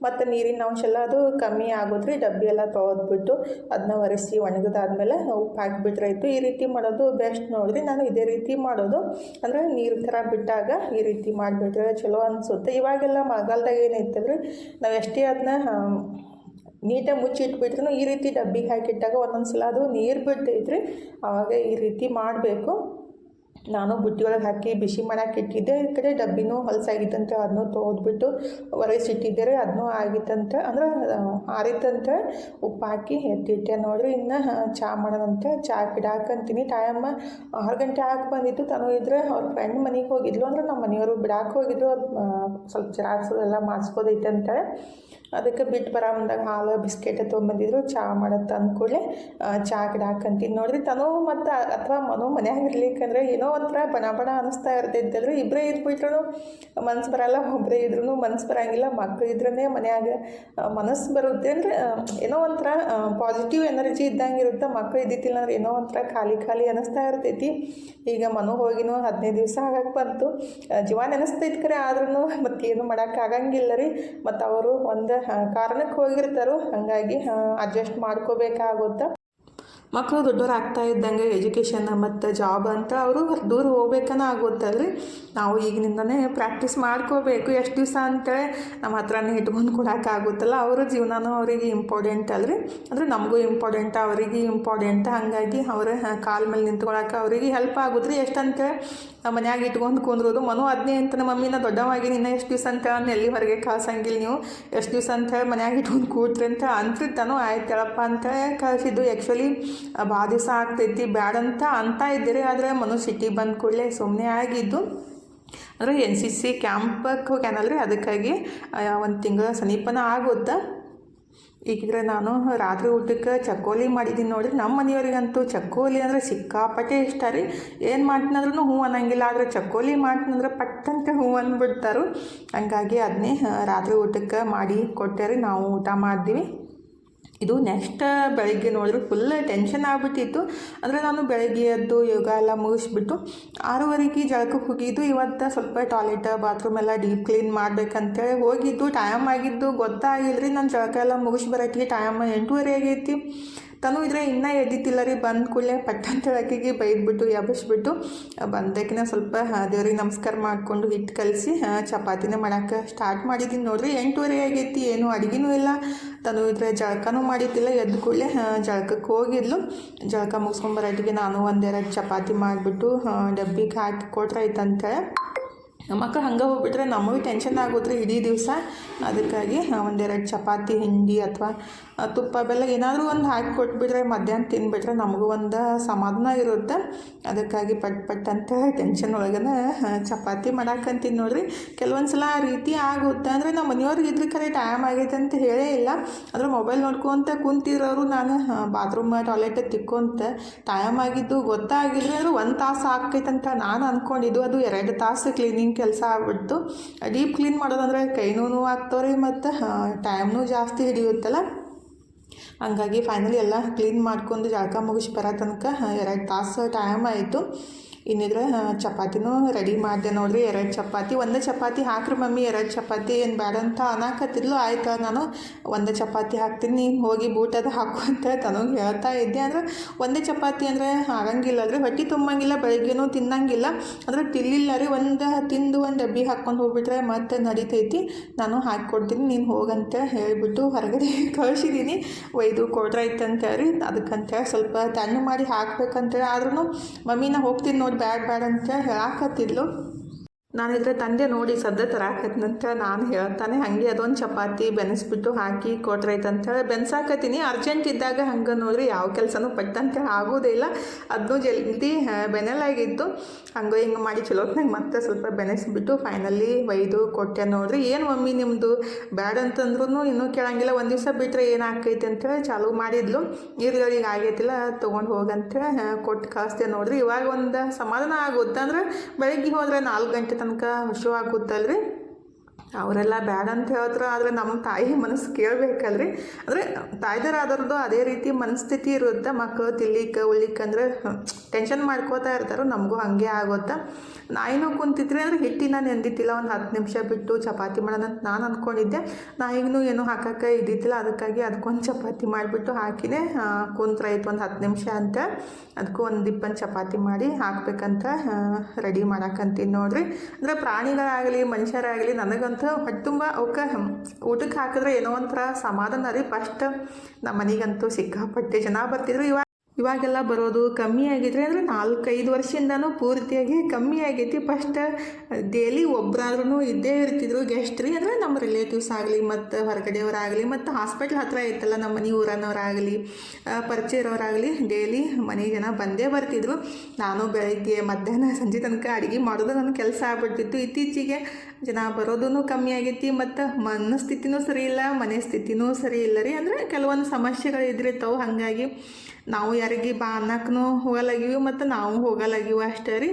S1: ಮತ್ತು ನೀರಿನ ಅಂಶ ಎಲ್ಲ ಅದು ಕಮ್ಮಿ ಆಗೋದ್ರಿ ಡಬ್ಬಿ ಎಲ್ಲ ತೊಳೆದ್ಬಿಟ್ಟು ಅದನ್ನ ಒರೆಸಿ ಒಣಗಿದಾದ್ಮೇಲೆ ಉಪ್ಪು ಹಾಕಿಬಿಟ್ರೆ ಆಯಿತು. ಈ ರೀತಿ ಮಾಡೋದು ಬೆಸ್ಟ್ ನೋಡಿರಿ. ನಾನು ಇದೇ ರೀತಿ ಮಾಡೋದು. ಅಂದರೆ ನೀರು ಥರ ಬಿಟ್ಟಾಗ ಈ ರೀತಿ ಮಾಡಿಬಿಟ್ರೆ ಚಲೋ ಅನಿಸುತ್ತೆ. ಇವಾಗೆಲ್ಲ ಮಳೆಗಾಲದಾಗ ಏನೈತಂದ್ರೆ ನಾವು ಎಷ್ಟೇ ಅದನ್ನ ನೀಟಾಗಿ ಮುಚ್ಚಿಟ್ಬಿಟ್ರು ಈ ರೀತಿ ಡಬ್ಬಿಗೆ ಹಾಕಿಟ್ಟಾಗ ಒಂದೊಂದು ಸಲ ಅದು ನೀರು ಬಿಟ್ಟೈತ್ರಿ ಆವಾಗ ಈ ರೀತಿ ಮಾಡಬೇಕು. ನಾನು ಬುಟ್ಟಿ ಒಳಗೆ ಹಾಕಿ ಬಿಸಿ ಮಾಡಕ್ಕೆ ಇಟ್ಟಿದ್ದೆ. ಈ ಕಡೆ ಡಬ್ಬಿನೂ ಹೊಲಸಾಗಿತ್ತಂತೆ ಅದನ್ನೂ ಒರೆಸಿಟ್ಟಿದ್ದೆ ರೀ ಅದನ್ನೂ ಆಗಿತ್ತಂತೆ. ಅಂದ್ರೆ ಆರಿತಂತೆ ಉಪ್ಪು ಹಾಕಿ ಎತ್ತಿಟ್ಟೆ ನೋಡ್ರಿ. ಇನ್ನು ಚಹಾ ಮಾಡೋಣಂತೆ. ಚಹಾ ಬಿಡಾಕಂತೀನಿ ಟೈಮ್ ಆರು ಗಂಟೆ ಹಾಕಿ ಬಂದಿತ್ತು. ತಾನು ಇದ್ರೆ ಅವ್ರ ಫ್ರೆಂಡ್ ಮನೆಗೆ ಹೋಗಿದ್ಲು. ಅಂದ್ರೆ ನಮ್ಮ ಮನೆಯವರು ಬಿಡಾಕೆ ಹೋಗಿದ್ರು. ಅದು ಸ್ವಲ್ಪ ಜೆರಾಕ್ಸು ಮಾಡಿಸ್ಬೋದೈತೆ ಅಂತೇಳಿ ಅದಕ್ಕೆ ಬಿಟ್ಟು ಬರ ಬಂದಾಗ ಹಾಲು, ಬಿಸ್ಕೆಟ್ ತೊಗೊಂಬಂದಿದ್ರು ಚಹಾ ಮಾಡತ್ತೆ ಅಂದ್ಕೂಡಲೇ ಚಹಾ ಗಿಡಾಕಂತೀನಿ ನೋಡಿರಿ, ತನೋ ಮತ್ತು ಅಥವಾ ಮನೋ ಮನ್ಯಾಗ ಇರ್ಲಿಕ್ಕಂದ್ರೆ ಏನೋ ಒಂಥರ ಬಣ ಬಣ ಅನಿಸ್ತಾ ಇರ್ತೈತಲ್ರಿ ಇಬ್ಬರೇ ಇದ್ಬಿಟ್ರು ಮನ್ಸು ಬರಲ್ಲ ಒಬ್ಬರೇ ಇದ್ರೂ ಮನ್ಸು ಬರೋಂಗಿಲ್ಲ. ಮಕ್ಕಳು ಇದ್ರೇ ಮನ್ಯಾಗ ಮನಸ್ಸು ಬರುತ್ತೆ. ಅಂದರೆ ಏನೋ ಒಂಥರ ಪಾಸಿಟಿವ್ ಎನರ್ಜಿ ಇದ್ದಂಗೆ ಇರುತ್ತೆ ಮಕ್ಳು ಇದ್ದಿತ್ತಿಲ್ಲ ಅಂದ್ರೆ ಏನೋ ಒಂಥರ ಖಾಲಿ ಖಾಲಿ ಅನಿಸ್ತಾ ಇರ್ತೈತಿ. ಈಗ ಮನೋ ಹೋಗಿನೂ ಹದಿನೈದು ದಿವಸ ಆಗಕ್ಕೆ ಬಂತು. ಜೀವ ನೆನೆಸ್ತೈತಿ ಕರೆ ಆದ್ರೂ ಮತ್ತೇನು ಮಾಡೋಕ್ಕಾಗಂಗಿಲ್ಲ ರೀ. ಮತ್ತು ಅವರು ಒಂದು ಕಾರಣಕ್ಕೆ ಹೋಗಿರ್ತಾರೋ, ಹಾಗಾಗಿ ಅಡ್ಜಸ್ಟ್ ಮಾಡ್ಕೋಬೇಕಾಗುತ್ತೆ? ಮಕ್ಕಳು ದೊಡ್ಡವ್ರು ಆಗ್ತಾ ಇದ್ದಂಗೆ ಎಜುಕೇಷನ್ ಮತ್ತು ಜಾಬ್ ಅಂತ ಅವರು ದೂರ ಹೋಗ್ಬೇಕನ್ನ ಆಗುತ್ತಲ್ರಿ? ನಾವು ಈಗಿನಿಂದನೇ ಪ್ರಾಕ್ಟೀಸ್ ಮಾಡ್ಕೋಬೇಕು. ಎಷ್ಟು ದಿವಸ ಅಂತೇಳಿ ನಮ್ಮ ಹತ್ರನೇ ಇಟ್ಕೊಂಡು ಕೊಡೋಕ್ಕಾಗುತ್ತಲ್ಲ ಅವರ ಜೀವನನೂ ಅವರಿಗೆ ಇಂಪಾರ್ಟೆಂಟ್ ಅಲ್ರಿ. ಅಂದರೆ ನಮಗೂ ಇಂಪಾರ್ಟೆಂಟ್ ಅವರಿಗೆ ಇಂಪಾರ್ಟೆಂಟ್ ಹಾಗಾಗಿ ಅವರ ಕಾಲ ಮೇಲೆ ನಿಂತ್ಕೊಳಕ್ಕೆ ಅವರಿಗೆ ಹೆಲ್ಪ್ ಆಗುತ್ತೆ ರೀ ಎಷ್ಟಂತೇಳಿ ಮನ್ಯಾಗ ಇಟ್ಕೊಂಡು ಕುಂದ್ರೋದು ಮನು ಅದನ್ನೇ ಅಂತ ನಮ್ಮ ಮಮ್ಮಿನ ದೊಡ್ಡವಾಗಿ ನಿನ್ನ ಎಷ್ಟು ದಿವಸ ಅಂತ ಅವ್ನ ಎಲ್ಲಿ ಹೊರಗೆ ಕಳ್ಸಂಗಿಲ್ಲ ನೀವು. ಎಷ್ಟು ದಿವಸ ಅಂತೇಳಿ ಮನ್ಯಾಗ ಇಟ್ಕೊಂಡು ಕೂತ್ರಿ ಅಂತ ಅಂತಿರ್ತಾನೋ ಆಯ್ತು ಹೇಳಪ್ಪ ಅಂತೇಳಿ ಕಳಿಸಿದ್ದು. ಆ್ಯಕ್ಚುಲಿ ಭಾಳ ದಿವಸ ಆಗ್ತೈತಿ, ಬ್ಯಾಡಂತ ಅಂತ ಇದ್ದೀರಿ. ಆದರೆ ಮನು ಸಿಟಿಗೆ ಬಂದ ಕೂಡಲೇ ಸುಮ್ಮನೆ ಆಗಿದ್ದು. ಅಂದರೆ ಎನ್ ಸಿ ಸಿ ಕ್ಯಾಂಪಕ್ಕೆ ರೀ ಅದಕ್ಕಾಗಿ ಒಂದು ತಿಂಗಳ ಸಮೀಪನ ಆಗುತ್ತೆ. ಈಗಿದ್ರೆ ನಾನು ರಾತ್ರಿ ಊಟಕ್ಕೆ ಚಕ್ಕೋಲಿ ಮಾಡಿದ್ದೀನಿ ನೋಡಿರಿ. ನಮ್ಮ ಮನೆಯವರಿಗಂತೂ ಚಕ್ಕೋಲಿ ಅಂದರೆ ಸಿಕ್ಕಾಪಟ್ಟೆ ಇಷ್ಟ ರೀ. ಏನು ಮಾಡ್ತೀನಂದ್ರೂ ಹೂವು ಅನ್ನಂಗಿಲ್ಲ. ಆದರೆ ಚಕ್ಕೋಲಿ ಮಾಡ್ತೀನಂದ್ರೆ ಪಟ್ಟಂತೆ ಹೂವು ಅಂದ್ಬಿಡ್ತಾರೆ. ಹಂಗಾಗಿ ಅದನ್ನೇ ರಾತ್ರಿ ಊಟಕ್ಕೆ ಮಾಡಿ ಕೊಟ್ಟೆ ರೀ. ನಾವು ಊಟ ಮಾಡಿದ್ವಿ. ಇದು ನೆಕ್ಸ್ಟ್ ಬೆಳಗ್ಗೆ ನೋಡಿದ್ರೆ ಫುಲ್ ಟೆನ್ಷನ್ ಆಗಿಬಿಟ್ಟಿತ್ತು. ಅಂದರೆ ನಾನು ಬೆಳಗ್ಗೆ ಎದ್ದು ಯೋಗ ಎಲ್ಲ ಮುಗಿಸ್ಬಿಟ್ಟು ಆರೂವರೆಗೆ ಜಳಕಕ್ಕೆ ಹೋಗಿದ್ದು. ಇವತ್ತು ಸ್ವಲ್ಪ ಟಾಯ್ಲೆಟ್ ಬಾತ್ರೂಮ್ ಎಲ್ಲ ಡೀಪ್ ಕ್ಲೀನ್ ಮಾಡಬೇಕಂತೇಳಿ ಹೋಗಿದ್ದು. ಟೈಮ್ ಆಗಿದ್ದು ಗೊತ್ತಾಗಿಲ್ಲ ರೀ ನಾನು ಜಳಕ ಎಲ್ಲ ಮುಗಿಸಿ ಬರೋತ್ತಿಗೆ ಟೈಮ್ ಎಂಟೂವರೆ ಆಗೈತಿ. ತನು ಇದ್ರೆ ಇನ್ನೂ ಎದ್ದಿತ್ತಿಲ್ಲ ರೀ ಬಂದ ಕೂಡಲೇ ಪಟ್ಟಂತ ಆಕೆಗೆ ಬೈದ್ಬಿಟ್ಟು, ಎಬ್ಬಿಸ್ಬಿಟ್ಟು ಬಂದಕಿನ ಸ್ವಲ್ಪ ದೇವ್ರಿಗೆ ನಮಸ್ಕಾರ ಮಾಡಿಕೊಂಡು ಹಿಟ್ಟು ಕಲಸಿ ಚಪಾತಿನ ಮಾಡಕ್ಕೆ ಸ್ಟಾರ್ಟ್ ಮಾಡಿದ್ದೀನಿ ನೋಡ್ರಿ. ಎಂಟೂವರೆ ಆಗೈತಿ, ಏನು ಅಡುಗೆನೂ ಇಲ್ಲ. ತನು ಇದ್ರೆ ಜಳಕನೂ ಮಾಡಿದ್ದಿಲ್ಲ, ಎದ್ದು ಕೂಡಲೇ ಜಳಕಕ್ಕೆ ಹೋಗಿದ್ಲು. ಜಳಕ ಮುಗಿಸ್ಕೊಂಬರಟ್ಟಿಗೆ ನಾನು ಒಂದೆರಡು ಚಪಾತಿ ಮಾಡಿಬಿಟ್ಟು ಡಬ್ಬಿಗೆ ಹಾಕಿ ಕೊಟ್ರೆ ಆಯ್ತಂತೇಳಿ ಮಕ್ಕಳು ಹಂಗೆ ಹೋಗ್ಬಿಟ್ರೆ ನಮಗೂ ಟೆನ್ಷನ್ ಆಗೋದ್ರೆ ಇಡೀ ದಿವಸ. ಅದಕ್ಕಾಗಿ ಒಂದೆರಡು ಚಪಾತಿ, ಹಿಂಡಿ ಅಥವಾ ತುಪ್ಪ ಬೆಲ್ಲ ಏನಾದರೂ ಒಂದು ಹಾಕಿ ಕೊಟ್ಬಿಟ್ರೆ, ಮಧ್ಯಾಹ್ನ ತಿಂದುಬಿಟ್ರೆ ನಮಗೂ ಒಂದು ಸಮಾಧಾನ ಇರುತ್ತೆ. ಅದಕ್ಕಾಗಿ ಪಟ್ ಪಟ್ ಅಂತ ಟೆನ್ಷನ್ ಒಳಗನ ಚಪಾತಿ ಮಾಡಾಕಂತೀನಿ ನೋಡ್ರಿ. ಕೆಲವೊಂದು ಸಲ ಆ ರೀತಿ ಆಗುತ್ತೆ. ಅಂದರೆ ನಮ್ಮ ಮನೆಯವ್ರಿಗೆ ಇದ್ರೆ ಕರೆ ಟೈಮ್ ಆಗೈತೆ ಅಂತ ಹೇಳೇ ಇಲ್ಲ. ಆದರೆ ಮೊಬೈಲ್ ನೋಡ್ಕೊಂತ ಕುಂತಿರೋರು ನಾನು ಬಾತ್ರೂಮ್ ಟಾಯ್ಲೆಟ್ ತಿಕ್ಕೊಂತ ಟೈಮ್ ಆಗಿದ್ದು ಗೊತ್ತಾಗಿದ್ರೆ ಅಂದ್ರೆ ಒಂದು ತಾಸು ಆಕೈತಂತ ನಾನು ಅಂದ್ಕೊಂಡಿದ್ದು ಅದು ಎರಡು ತಾಸು ಕ್ಲೀನಿಂಗ್ ಕೆಲಸ ಆಗ್ಬಿಡ್ತು. ಡೀಪ್ ಕ್ಲೀನ್ ಮಾಡೋದಂದ್ರೆ ಕೈನೂ ಆಗ್ತಾವ್ರಿ ಮತ್ತು ಟೈಮ್ನೂ ಜಾಸ್ತಿ ಹಿಡಿಯುತ್ತಲ್ಲ. ಹಂಗಾಗಿ ಫೈನಲಿ ಎಲ್ಲ ಕ್ಲೀನ್ ಮಾಡ್ಕೊಂಡು ಜಳಕ ಮುಗಿಸಿ ಬರೋ ತನಕ ಎರಡು ತಾಸು ಟೈಮ್ ಆಯಿತು. ಇನ್ನಿದ್ರೆ ಚಪಾತಿನೂ ರೆಡಿ ಮಾಡಿದೆ ನೋಡ್ರಿ, ಎರಡು ಚಪಾತಿ. ಒಂದು ಚಪಾತಿ ಹಾಕ್ರಿ ಮಮ್ಮಿ, ಎರಡು ಚಪಾತಿ ಏನು ಬೇಡ ಅಂತ ಅನ್ನಕತ್ತಿದ್ಲು ಆಯ್ತು ನಾನು ಒಂದು ಚಪಾತಿ ಹಾಕ್ತೀನಿ, ನೀನು ಹೋಗಿ ಬೂಟದ ಹಾಕು ಅಂತ ತನಗೆ ಹೇಳ್ತಾ ಇದ್ದೆ. ಅಂದ್ರೆ ಒಂದೇ ಚಪಾತಿ ಅಂದರೆ ಆಗಂಗಿಲ್ಲ ಅಂದರೆ ಹೊಟ್ಟೆ ತುಂಬಂಗಿಲ್ಲ, ಬೆಳಗ್ಗೆನೂ ತಿನ್ನಂಗಿಲ್ಲ. ಅಂದರೆ ತಿಳಿಲ್ಲ ರೀ. ಒಂದು ತಿಂದು ಒಂದು ಡಬ್ಬಿ ಹಾಕ್ಕೊಂಡು ಹೋಗ್ಬಿಟ್ರೆ ಮತ್ತೆ ನಡಿತೈತಿ. ನಾನು ಹಾಕ್ಕೊಡ್ತೀನಿ ನೀನು ಹೋಗಂತ ಹೇಳಿಬಿಟ್ಟು ಹೊರಗಡೆ <laughs> ಕಳಿಸಿದ್ದೀನಿ ಒಯ್ದು ಕೊಡ್ರೈತಂತೇಳಿ ಅದಕ್ಕಂತೇಳಿ ಸ್ವಲ್ಪ ತಣ್ಣು ಮಾಡಿ ಹಾಕ್ಬೇಕಂತೇಳಿ ಆದ್ರೂ ಮಮ್ಮಿ ನಾ ಹೋಗ್ತೀನಿ ನೋಡಿ ಬ್ಯಾಡ್ ಬ್ಯಾಡ್ ಅಂತ ಹೇಳಾಕತ್ತಿದ್ಲು ನಾನಿದ್ರೆ ತಂದೆ ನೋಡಿ ಸದ್ದ ತರಾಕತ್ನಂತ ನಾನು ಹೇಳ್ತಾನೆ, ಹಾಗೆ ಅದೊಂದು ಚಪಾತಿ, ಬೆನೆಸ್ಬಿಟ್ಟು ಹಾಕಿ ಕೊಟ್ರೈತೆ ಅಂತೇಳಿ ಬೆನ್ಸಾಕತ್ತೀನಿ. ಅರ್ಜೆಂಟ್ ಇದ್ದಾಗ ಹಂಗೆ ನೋಡ್ರಿ, ಯಾವ ಕೆಲಸನೂ ಪಟ್ಟಂತೆ ಆಗೋದೇ ಇಲ್ಲ. ಅದನ್ನೂ ಜಲ್ದಿ ಬೆನೆಲಾಗಿತ್ತು ಹಂಗೆ ಹಿಂಗೆ ಮಾಡಿ ಚಲೋತ್ನಾಗ ಮತ್ತೆ ಸ್ವಲ್ಪ ಬೆನೆಸ್ಬಿಟ್ಟು ಫೈನಲಿ ಒಯ್ದು ಕೊಟ್ಟೆ ನೋಡ್ರಿ. ಏನು ಮಮ್ಮಿ ನಿಮ್ಮದು ಬ್ಯಾಡ್ ಅಂತಂದ್ರೂ ಇನ್ನೂ ಕೇಳಂಗಿಲ್ಲ. ಒಂದು ದಿವಸ ಬಿಟ್ಟರೆ ಏನು ಆಕೈತೆ ಅಂತೇಳಿ ಚಾಲೂ ಮಾಡಿದ್ಲು. ಈಗ ಆಗೈತಿಲ್ಲ, ತೊಗೊಂಡು ಹೋಗಂತೇಳಿ ಕೊಟ್ಟು ಕಳಿಸ್ದೆ ನೋಡ್ರಿ. ಇವಾಗ ಒಂದು ಸಮಾಧಾನ ಆಗುತ್ತೆ ಅಂದ್ರೆ ಬೆಳಗ್ಗೆ ಹೋದರೆ ನಾಲ್ಕು ಗಂಟೆ ತನಕ ಶೋ ಆಗುತ್ತಲ್ರಿ ಅವರೆಲ್ಲ ಬ್ಯಾಡ ಅಂತ ಹೇಳ್ತಾರೆ, ಆದರೆ ನಮ್ಮ ತಾಯಿ ಮನಸ್ಸು ಕೇಳಬೇಕಲ್ರಿ. ಅಂದರೆ ತಾಯ್ದಾರಾದ್ರದ್ದು ಅದೇ ರೀತಿ ಮನಸ್ಥಿತಿ ಇರುತ್ತೆ ಮಕ್ಕಳು ತಿಲ್ಲಿಕ್ಕೆ ಉಳ್ಲಿಕ್ಕೆ ಅಂದ್ರೆ ಟೆನ್ಷನ್ ಮಾಡ್ಕೋತಾ ಇರ್ತಾರೋ, ನಮಗೂ ಹಾಗೆ ಆಗುತ್ತೆ. ನಾಯಿನೂ ಕುಂತಿದ್ರೆ ಅಂದ್ರೆ ಹಿಟ್ಟಿನ ನೆಂದಿತ್ತಿಲ್ಲ ಒಂದು ಹತ್ತು ನಿಮಿಷ ಬಿಟ್ಟು ಚಪಾತಿ ಮಾಡೋಣ ಅಂತ ನಾನು ಅಂದ್ಕೊಂಡಿದ್ದೆ ನಾಯಿಗೂ ಏನೂ ಹಾಕೋಕ್ಕೆ ಇದ್ದಿದ್ದಿಲ್ಲ, ಅದಕ್ಕಾಗಿ ಅದಕ್ಕೊಂದು ಚಪಾತಿ ಮಾಡಿಬಿಟ್ಟು ಹಾಕಿನೇ ಕುಂತ್ರಾಯ್ತು ಒಂದು ಹತ್ತು ನಿಮಿಷ ಅಂತ. ಅದಕ್ಕೂ ಒಂದು ಇಪ್ಪತ್ತು ಚಪಾತಿ ಮಾಡಿ ಹಾಕ್ಬೇಕಂತ ರೆಡಿ ಮಾಡಕ್ಕಂತೀನಿ ನೋಡ್ರಿ. ಅಂದರೆ ಪ್ರಾಣಿಗಳಾಗಲಿ, ಮನುಷ್ಯರಾಗಲಿ, ನನಗಂತೂ ಹೊಟ್ಟೆ ತುಂಬ ಅವಕ್ಕೆ ಊಟಕ್ಕೆ ಹಾಕಿದ್ರೆ ಏನೋ ಒಂಥರ ಸಮಾಧಾನ ರೀ. ಫಸ್ಟ್ ನಮ್ಮ ಮನೆಗಂತೂ ಸಿಕ್ಕಾಪಟ್ಟೆ ಜನ ಬರ್ತಿದ್ರು. ಇವಾಗ ಇವಾಗೆಲ್ಲ ಬರೋದು ಕಮ್ಮಿ ಆಗಿದ್ರೆ ಅಂದರೆ ನಾಲ್ಕೈದು ವರ್ಷದಿಂದನೂ ಪೂರ್ತಿಯಾಗಿ ಕಮ್ಮಿ ಆಗೈತಿ. ಫಸ್ಟ್ ಡೇಲಿ ಒಬ್ಬರಾದ್ರೂ ಇದ್ದೇ ಇರ್ತಿದ್ರು ಗೆಸ್ಟ್ ರೀ. ಅಂದರೆ ನಮ್ಮ ರಿಲೇಟಿವ್ಸ್ ಆಗಲಿ, ಮತ್ತು ಹೊರಗಡೆಯವರಾಗಲಿ, ಮತ್ತು ಹಾಸ್ಪಿಟ್ಲ್ ಹತ್ರ ಇತ್ತಲ್ಲ ನಮ್ಮ ಮನೆ ಊರನವರಾಗಲಿ ಪರಿಚಯ ಇರೋರಾಗಲಿ ಡೈಲಿ ಮನೆ ಜನ ಬಂದೇ ಬರ್ತಿದ್ರು. ನಾನು ಬೆಳಗ್ಗೆ, ಮಧ್ಯಾಹ್ನ, ಸಂಜೆ ತನಕ ಅಡುಗೆ ಮಾಡೋದು ನನ್ನ ಕೆಲಸ ಆಗ್ಬಿಡ್ತಿತ್ತು ಇತ್ತೀಚೆಗೆ ಜನ ಬರೋದೂ ಕಮ್ಮಿ ಆಗೈತಿ, ಮತ್ತು ಮನಸ್ಥಿತಿನೂ ಸರಿ ಇಲ್ಲ, ಮನೆ ಸ್ಥಿತಿನೂ ಸರಿ ಇಲ್ಲ ರೀ. ಅಂದರೆ ಕೆಲವೊಂದು ಸಮಸ್ಯೆಗಳು ಇದ್ರಿರ್ತಾವೆ ಹಾಗಾಗಿ ನಾವು ಯಾರಿಗೆ ಬಾ ಅನ್ನಕ್ಕೂ ಹೋಗಲಾಗಿವಿ ಮತ್ತು ನಾವು ಹೋಗಲಾಗಿವಿ ಅಷ್ಟೇ ರೀ.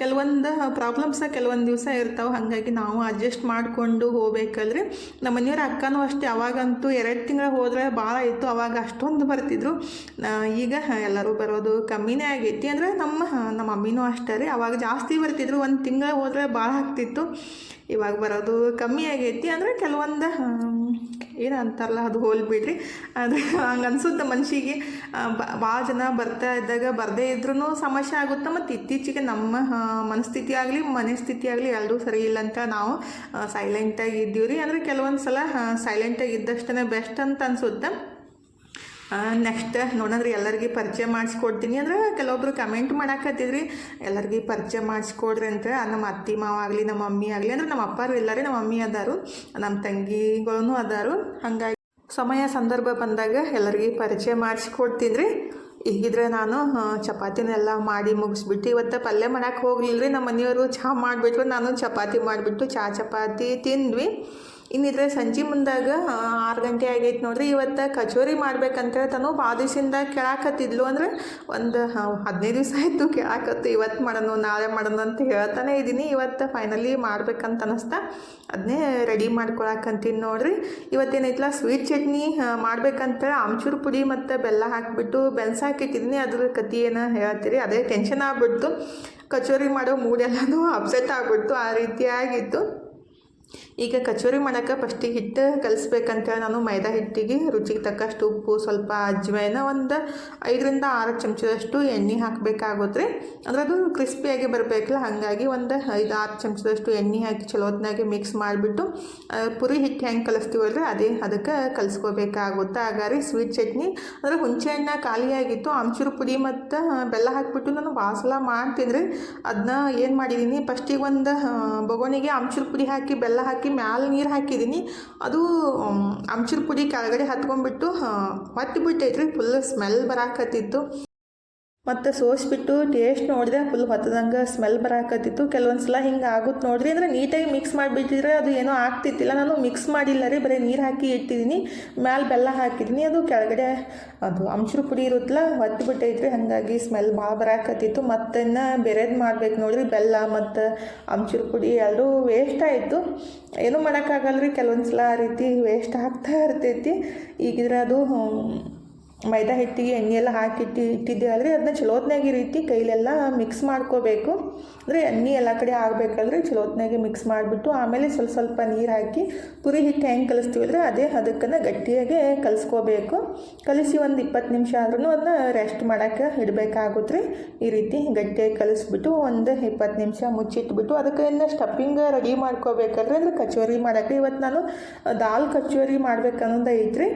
S1: ಕೆಲವೊಂದು ಪ್ರಾಬ್ಲಮ್ಸ ಕೆಲವೊಂದು ದಿವಸ ಇರ್ತಾವೆ. ಹಾಗಾಗಿ ನಾವು ಅಡ್ಜಸ್ಟ್ ಮಾಡಿಕೊಂಡು ಹೋಗ್ಬೇಕಲ್ರಿ. ನಮ್ಮ ಮನೆಯವ್ರ ಅಕ್ಕನೂ ಅಷ್ಟೇ. ಅವಾಗಂತೂ ಎರಡು ತಿಂಗಳು ಹೋದ್ರೆ ಭಾಳ ಇತ್ತು ಅವಾಗ ಅಷ್ಟೊಂದು ಬರ್ತಿದ್ರು. ಈಗ ಎಲ್ಲರೂ ಬರೋದು ಕಮ್ಮಿನೇ ಆಗೈತಿ. ಅಂದರೆ ನಮ್ಮ ನಮ್ಮ ಮಮ್ಮಿನೂ ಅಷ್ಟೇ ರೀ. ಅವಾಗ ಜಾಸ್ತಿ ಬರ್ತಿದ್ರು. ಒಂದು ತಿಂಗಳು ಹೋದ್ರೆ ಭಾಳ ಆಗ್ತಿತ್ತು. ಇವಾಗ ಬರೋದು ಕಮ್ಮಿ ಆಗೈತಿ. ಅಂದರೆ ಕೆಲವೊಂದು ಏನು ಅಂತಾರಲ್ಲ ಅದು ಹೋಲ್ಬಿಡ್ರಿ ಅದು ಹಂಗೆ ಅನ್ಸುತ್ತೆ ಮನ್ಸಿಗೆ ಭಾಳ ಜನ ಬರ್ತಾ ಇದ್ದಾಗ ಬರದೇ ಇದ್ರೂ ಸಮಸ್ಯೆ ಆಗುತ್ತೆ. ಮತ್ತು ಇತ್ತೀಚೆಗೆ ನಮ್ಮ ಮನಸ್ಥಿತಿ ಆಗಲಿ ಮನಸ್ಥಿತಿ ಆಗಲಿ ಎಲ್ಲರೂ ಸರಿ ಇಲ್ಲ ಅಂತ ನಾವು ಸೈಲೆಂಟಾಗಿ ಇದ್ದೀವಿ ರೀ ಅಂದರೆ ಕೆಲವೊಂದು ಸಲ ಸೈಲೆಂಟಾಗಿ ಇದ್ದಷ್ಟೇ ಬೆಸ್ಟ್ ಅಂತ ಅನ್ಸುತ್ತೆ. ನೆಕ್ಸ್ಟ್ ನೋಡಂದ್ರೆ ಎಲ್ಲರಿಗೆ ಪರಿಚಯ ಮಾಡಿಸ್ಕೊಡ್ತೀನಿ. ಅಂದ್ರೆ ಕೆಲವೊಬ್ರು ಕಮೆಂಟ್ ಮಾಡಾಕತ್ತಿದ್ರಿ, ಎಲ್ಲರಿಗೆ ಪರಿಚಯ ಮಾಡಿಸ್ಕೊಡ್ರಿ ಅಂತ. ನಮ್ಮ ಅತ್ತಿ ಮಾವ ಆಗಲಿ, ನಮ್ಮ ಮಮ್ಮಿ ಆಗಲಿ, ಅಂದ್ರೆ ನಮ್ಮ ಅಪ್ಪಾರು ಎಲ್ಲರೂ ನಮ್ಮ ಮಮ್ಮಿ ಅದಾರು, ನಮ್ಮ ತಂಗಿಗಳೂ ಅದಾರು. ಹಾಗಾಗಿ ಸಮಯ, ಸಂದರ್ಭ ಬಂದಾಗ ಎಲ್ಲರಿಗೆ ಪರಿಚಯ ಮಾಡಿಸ್ಕೊಡ್ತೀನಿ ರೀ ಈಗಿದ್ರೆ ನಾನು ಚಪಾತಿನೆಲ್ಲ ಮಾಡಿ ಮುಗಿಸ್ಬಿಟ್ಟು ಇವತ್ತು ಪಲ್ಯ ಮಾಡಕ್ಕೆ ಹೋಗ್ಲಿಲ್ಲ ರೀ ನಮ್ಮ ಮನೆಯವರು ಚಹಾ ಮಾಡಿಬಿಟ್ರು ನಾನು ಚಪಾತಿ ಮಾಡಿಬಿಟ್ಟು ಚಹಾ ಚಪಾತಿ ತಿಂದ್ವಿ. ಇನ್ನಿದ್ರೆ ಸಂಜೆ ಮುಂದಾಗ ಆರು ಗಂಟೆ ಆಗೈತೆ ನೋಡ್ರಿ. ಇವತ್ತು ಕಚೋರಿ ಮಾಡ್ಬೇಕಂತೇಳಿ ತಾನು ಭಾಳ ಕೇಳಾಕತ್ತಿದ್ಲು ಅಂದರೆ ಒಂದು ಹದಿನೈದು ದಿವಸ ಆಯಿತು ಕೇಳಾಕತ್ತು. ಇವತ್ತು ಮಾಡೋಣ ನಾಳೆ ಮಾಡೋಣ ಅಂತ ಹೇಳ್ತಾನೆ ಇದ್ದೀನಿ. ಇವತ್ತು ಫೈನಲಿ ಮಾಡ್ಬೇಕಂತ ಅನ್ನಿಸ್ತಾ ಅದನ್ನೇ ರೆಡಿ ಮಾಡ್ಕೊಳಕಂತೀನಿ ನೋಡ್ರಿ. ಇವತ್ತೇನೈತಲ್ಲ ಸ್ವೀಟ್ ಚಟ್ನಿ ಮಾಡ್ಬೇಕಂತೇಳಿ ಆಮ್ಚೂರು ಪುಡಿ ಮತ್ತು ಬೆಲ್ಲ ಹಾಕಿಬಿಟ್ಟು ಬೆನ್ಸಾಕಿಟ್ಟಿದ್ದೀನಿ ಅದ್ರ ಕತಿ ಏನು ಹೇಳ್ತೀರಿ? ಅದೇ ಟೆನ್ಷನ್ ಆಗ್ಬಿಡ್ತು. ಕಚೋರಿ ಮಾಡೋ ಮೂಡೆಲ್ಲನೂ ಅಪ್ಸೆಟ್ ಆಗ್ಬಿಡ್ತು. ಆ ರೀತಿ ಆಗಿತ್ತು ಈಗ ಕಚೋರಿ ಮಾಡೋಕೆ ಫಸ್ಟಿಗೆ ಹಿಟ್ಟು ಕಲಿಸ್ಬೇಕಂತೇಳಿ ನಾನು ಮೈದಾ ಹಿಟ್ಟಿಗೆ ರುಚಿಗೆ ತಕ್ಕಷ್ಟು ಉಪ್ಪು, ಸ್ವಲ್ಪ ಅಜ್ವೈನ ಒಂದು ಐದರಿಂದ ಆರು ಚಮಚದಷ್ಟು ಎಣ್ಣೆ ಹಾಕಬೇಕಾಗುತ್ತೆ ರೀ ಅಂದ್ರೆ ಅದು ಕ್ರಿಸ್ಪಿಯಾಗಿ ಬರಬೇಕಲ್ಲ, ಹಾಗಾಗಿ ಒಂದು ಐದು ಆರು ಚಮಚದಷ್ಟು ಎಣ್ಣೆ ಹಾಕಿ ಚಲೋತ್ನಾಗೆ ಮಿಕ್ಸ್ ಮಾಡಿಬಿಟ್ಟು ಪುರಿ ಹಿಟ್ಟು ಹೆಂಗೆ ಕಲಿಸ್ತೀವಲ್ರಿ, ಅದೇ ಅದಕ್ಕೆ ಕಲಿಸ್ಕೋಬೇಕಾಗುತ್ತೆ. ಹಾಗಾದ್ರೆ ಸ್ವೀಟ್ ಚಟ್ನಿ, ಅಂದರೆ ಹುಣಸೆ ಹಣ್ಣು ಖಾಲಿಯಾಗಿತ್ತು ಆಮ್ಚೂರು ಪುಡಿ ಮತ್ತು ಬೆಲ್ಲ ಹಾಕಿಬಿಟ್ಟು ನಾನು ವಾಸಲ ಸಲ ಮಾಡ್ತೀನಿ ರೀ ಅದನ್ನ ಏನು ಮಾಡಿದ್ದೀನಿ ಫಸ್ಟಿಗೆ ಒಂದು ಬೊಗೋಣಿಗೆ ಆಮ್ಚೂರು ಪುಡಿ ಹಾಕಿ ಬೆಲ್ಲ ಹಾಕಿ ಮ್ಯಾಲೆ ನೀರು ಹಾಕಿದ್ದೀನಿ ಅದು ಆಮ್ಚೂರು ಪುಡಿ ಕೆಳಗಡೆ ಹತ್ಕೊಂಡ್ಬಿಟ್ಟು ಹೊತ್ತು ಬಿಟ್ಟೈತ್ರಿ ಫುಲ್ ಸ್ಮೆಲ್ ಬರಾಕತ್ತಿತ್ತು. ಮತ್ತು ಸೋಸಿಬಿಟ್ಟು ಟೇಸ್ಟ್ ನೋಡಿದ್ರೆ ಫುಲ್ ಹೊತ್ತದಂಗೆ ಸ್ಮೆಲ್ ಬರಾಕತ್ತಿತ್ತು. ಕೆಲವೊಂದು ಸಲ ಹಿಂಗೆ ಆಗುತ್ತೆ ನೋಡ್ರಿ. ಅಂದರೆ ನೀಟಾಗಿ ಮಿಕ್ಸ್ ಮಾಡಿಬಿಟ್ಟಿದ್ರೆ ಅದು ಏನೋ ಆಗ್ತಿತ್ತಿಲ್ಲ. ನಾನು ಮಿಕ್ಸ್ ಮಾಡಿಲ್ಲ ರೀ. ಬರೀ ನೀರು ಹಾಕಿ ಇಟ್ಟಿದ್ದೀನಿ ಮ್ಯಾಲೆ ಬೆಲ್ಲ ಹಾಕಿದ್ದೀನಿ ಅದು ಕೆಳಗಡೆ ಅದು ಅಂಶರು ಪುಡಿ ಇರುತ್ತಲ್ಲ ಹೊತ್ತು ಬಿಟ್ಟೈತ್ರಿ ಹಾಗಾಗಿ ಸ್ಮೆಲ್ ಭಾಳ ಬರಾಕತ್ತಿತ್ತು. ಮತ್ತು ಇನ್ನು ಬೇರೆದು ಮಾಡ್ಬೇಕು ನೋಡಿರಿ. ಬೆಲ್ಲ ಮತ್ತು ಅಂಶರು ಪುಡಿ ಎಲ್ಲರೂ ವೇಸ್ಟ್ ಆಯಿತು. ಏನೂ ಮಾಡೋಕ್ಕಾಗಲ್ಲ ರೀ ಕೆಲವೊಂದು ಸಲ ಆ ರೀತಿ ವೇಸ್ಟ್ ಆಗ್ತಾ ಇರ್ತೈತಿ. ಈಗಿದ್ರೆ ಅದು ಮೈದಾ ಹಿಟ್ಟಿಗೆ ಎಣ್ಣೆ ಎಲ್ಲ ಹಾಕಿ ಇಟ್ಟು ಇಟ್ಟಿದ್ದೀವಲ್ರಿ ಅದನ್ನ ಚಲೋತ್ನಾಗ ಈ ರೀತಿ ಕೈಲೆಲ್ಲ ಮಿಕ್ಸ್ ಮಾಡ್ಕೋಬೇಕು. ಅಂದರೆ ಎಣ್ಣೆ ಎಲ್ಲ ಕಡೆ ಆಗಬೇಕಾದ್ರೆ ಚಲೋತ್ನಾಗೆ ಮಿಕ್ಸ್ ಮಾಡಿಬಿಟ್ಟು ಆಮೇಲೆ ಸ್ವಲ್ಪ ಸ್ವಲ್ಪ ನೀರು ಹಾಕಿ ಪುರಿ ಹಿಟ್ಟು ಹೆಂಗೆ ಕಲಿಸ್ತೀವಲ್ರಿ ಅದೇ ಅದಕ್ಕನ್ನು ಗಟ್ಟಿಯಾಗೆ ಕಲಿಸ್ಕೋಬೇಕು. ಕಲಿಸಿ ಒಂದು ಇಪ್ಪತ್ತು ನಿಮಿಷ ಆದ್ರೂ ಅದನ್ನ ರೆಸ್ಟ್ ಮಾಡೋಕ್ಕೆ ಇಡಬೇಕಾಗುತ್ತೆ ರೀ ಈ ರೀತಿ ಗಟ್ಟಿಯಾಗಿ ಕಲಿಸ್ಬಿಟ್ಟು ಒಂದು ಇಪ್ಪತ್ತು ನಿಮಿಷ ಮುಚ್ಚಿಟ್ಬಿಟ್ಟು ಅದಕ್ಕೆ ಇನ್ನು ಸ್ಟಫಿಂಗ್ ರೆಡಿ ಮಾಡ್ಕೋಬೇಕಲ್ರಿ. ಅಂದ್ರೆ ಕಚೋರಿ ಮಾಡೋಕ್ಕೆ ಇವತ್ತು ನಾನು ದಾಲ್ ಕಚೋರಿ ಮಾಡ್ಬೇಕನ್ನೋದು ಐತ್ರಿ.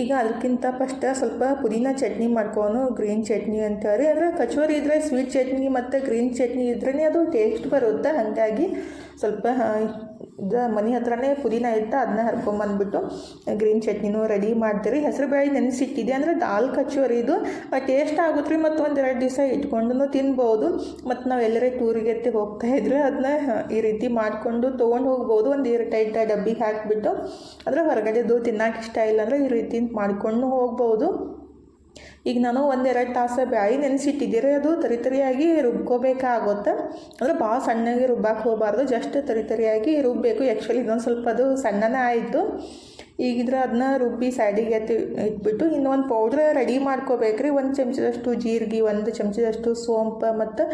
S1: ಈಗ ಅದಕ್ಕಿಂತ ಫಸ್ಟ್ ಸ್ವಲ್ಪ ಪುದೀನ ಚಟ್ನಿ ಮಾಡ್ಕೊಂಡು ಗ್ರೀನ್ ಚಟ್ನಿ ಅಂತಾರೆ. ಅಂದರೆ ಕಚೋರಿ ಇದ್ದರೆ ಸ್ವೀಟ್ ಚಟ್ನಿ ಮತ್ತು ಗ್ರೀನ್ ಚಟ್ನಿ ಇದ್ರೇ ಅದು ಟೇಸ್ಟ್ ಬರುತ್ತೆ. ಹಾಗಾಗಿ ಸ್ವಲ್ಪ ಇದು ಮನೆ ಹತ್ರನೇ ಪುದೀನ ಇತ್ತು ಅದನ್ನ ಹರ್ಕೊಂಬಂದ್ಬಿಟ್ಟು ಗ್ರೀನ್ ಚಟ್ನಿನೂ ರೆಡಿ ಮಾಡ್ತೀರಿ. ಹೆಸರುಬೇಳೆ ನೆನೆಸಿಟ್ಟಿದೆ ಅಂದರೆ ದಾಲ್ ಕಚೋರಿ ಇದು ಟೇಸ್ಟ್ ಆಗುತ್ತೆ ರೀ ಮತ್ತು ಒಂದು ಎರಡು ದಿವಸ ಇಟ್ಕೊಂಡು ತಿನ್ಬೋದು. ಮತ್ತು ನಾವು ಎಲ್ಲರೇ ಟೂರಿಗೆ ಎತ್ತಿ ಹೋಗ್ತಾ ಇದ್ರೆ ಅದನ್ನ ಈ ರೀತಿ ಮಾಡಿಕೊಂಡು ತೊಗೊಂಡು ಹೋಗ್ಬೋದು. ಒಂದು ಏರ್ ಟೈಟ್ ಡಬ್ಬಿಗೆ ಹಾಕಿಬಿಟ್ಟು ಅಂದರೆ ಹೊರಗಡೆದು ತಿನ್ನೋಕೆ ಇಷ್ಟ ಇಲ್ಲ ಅಂದರೆ ಈ ರೀತಿ ಮಾಡಿಕೊಂಡು ಹೋಗ್ಬೋದು. ಈಗ ನಾನು ಒಂದೆರಡು ತಾಸು ಬ್ಯಾಳಿ ನೆನೆಸಿಟ್ಟಿದ್ದೀರಿ, ಅದು ತರಿ ತರಿಯಾಗಿ ರುಬ್ಕೋಬೇಕಾಗುತ್ತೆ. ಅಂದರೆ ಭಾಳ ಸಣ್ಣಗೆ ರುಬ್ಬಕ್ಕೆ ಹೋಗಬಾರ್ದು, ಜಸ್ಟ್ ತರಿ ತರಿಯಾಗಿ ರುಬ್ಬಬೇಕು ಆ್ಯಕ್ಚುಲಿ ಇನ್ನೊಂದು ಸ್ವಲ್ಪ ಅದು ಸಣ್ಣನೇ ಆಯಿತು. ಈಗಿದ್ರೆ ಅದನ್ನ ರುಬ್ಬಿ ಸೈಡಿಗೆ ಎತ್ತಿ ಇಟ್ಬಿಟ್ಟು ಇನ್ನೊಂದು ಪೌಡ್ರ್ ರೆಡಿ ಮಾಡ್ಕೋಬೇಕ್ರಿ. ಒಂದು ಚಮಚದಷ್ಟು ಜೀರಿಗೆ, ಒಂದು ಚಮಚದಷ್ಟು ಸೋಂಪು ಮತ್ತು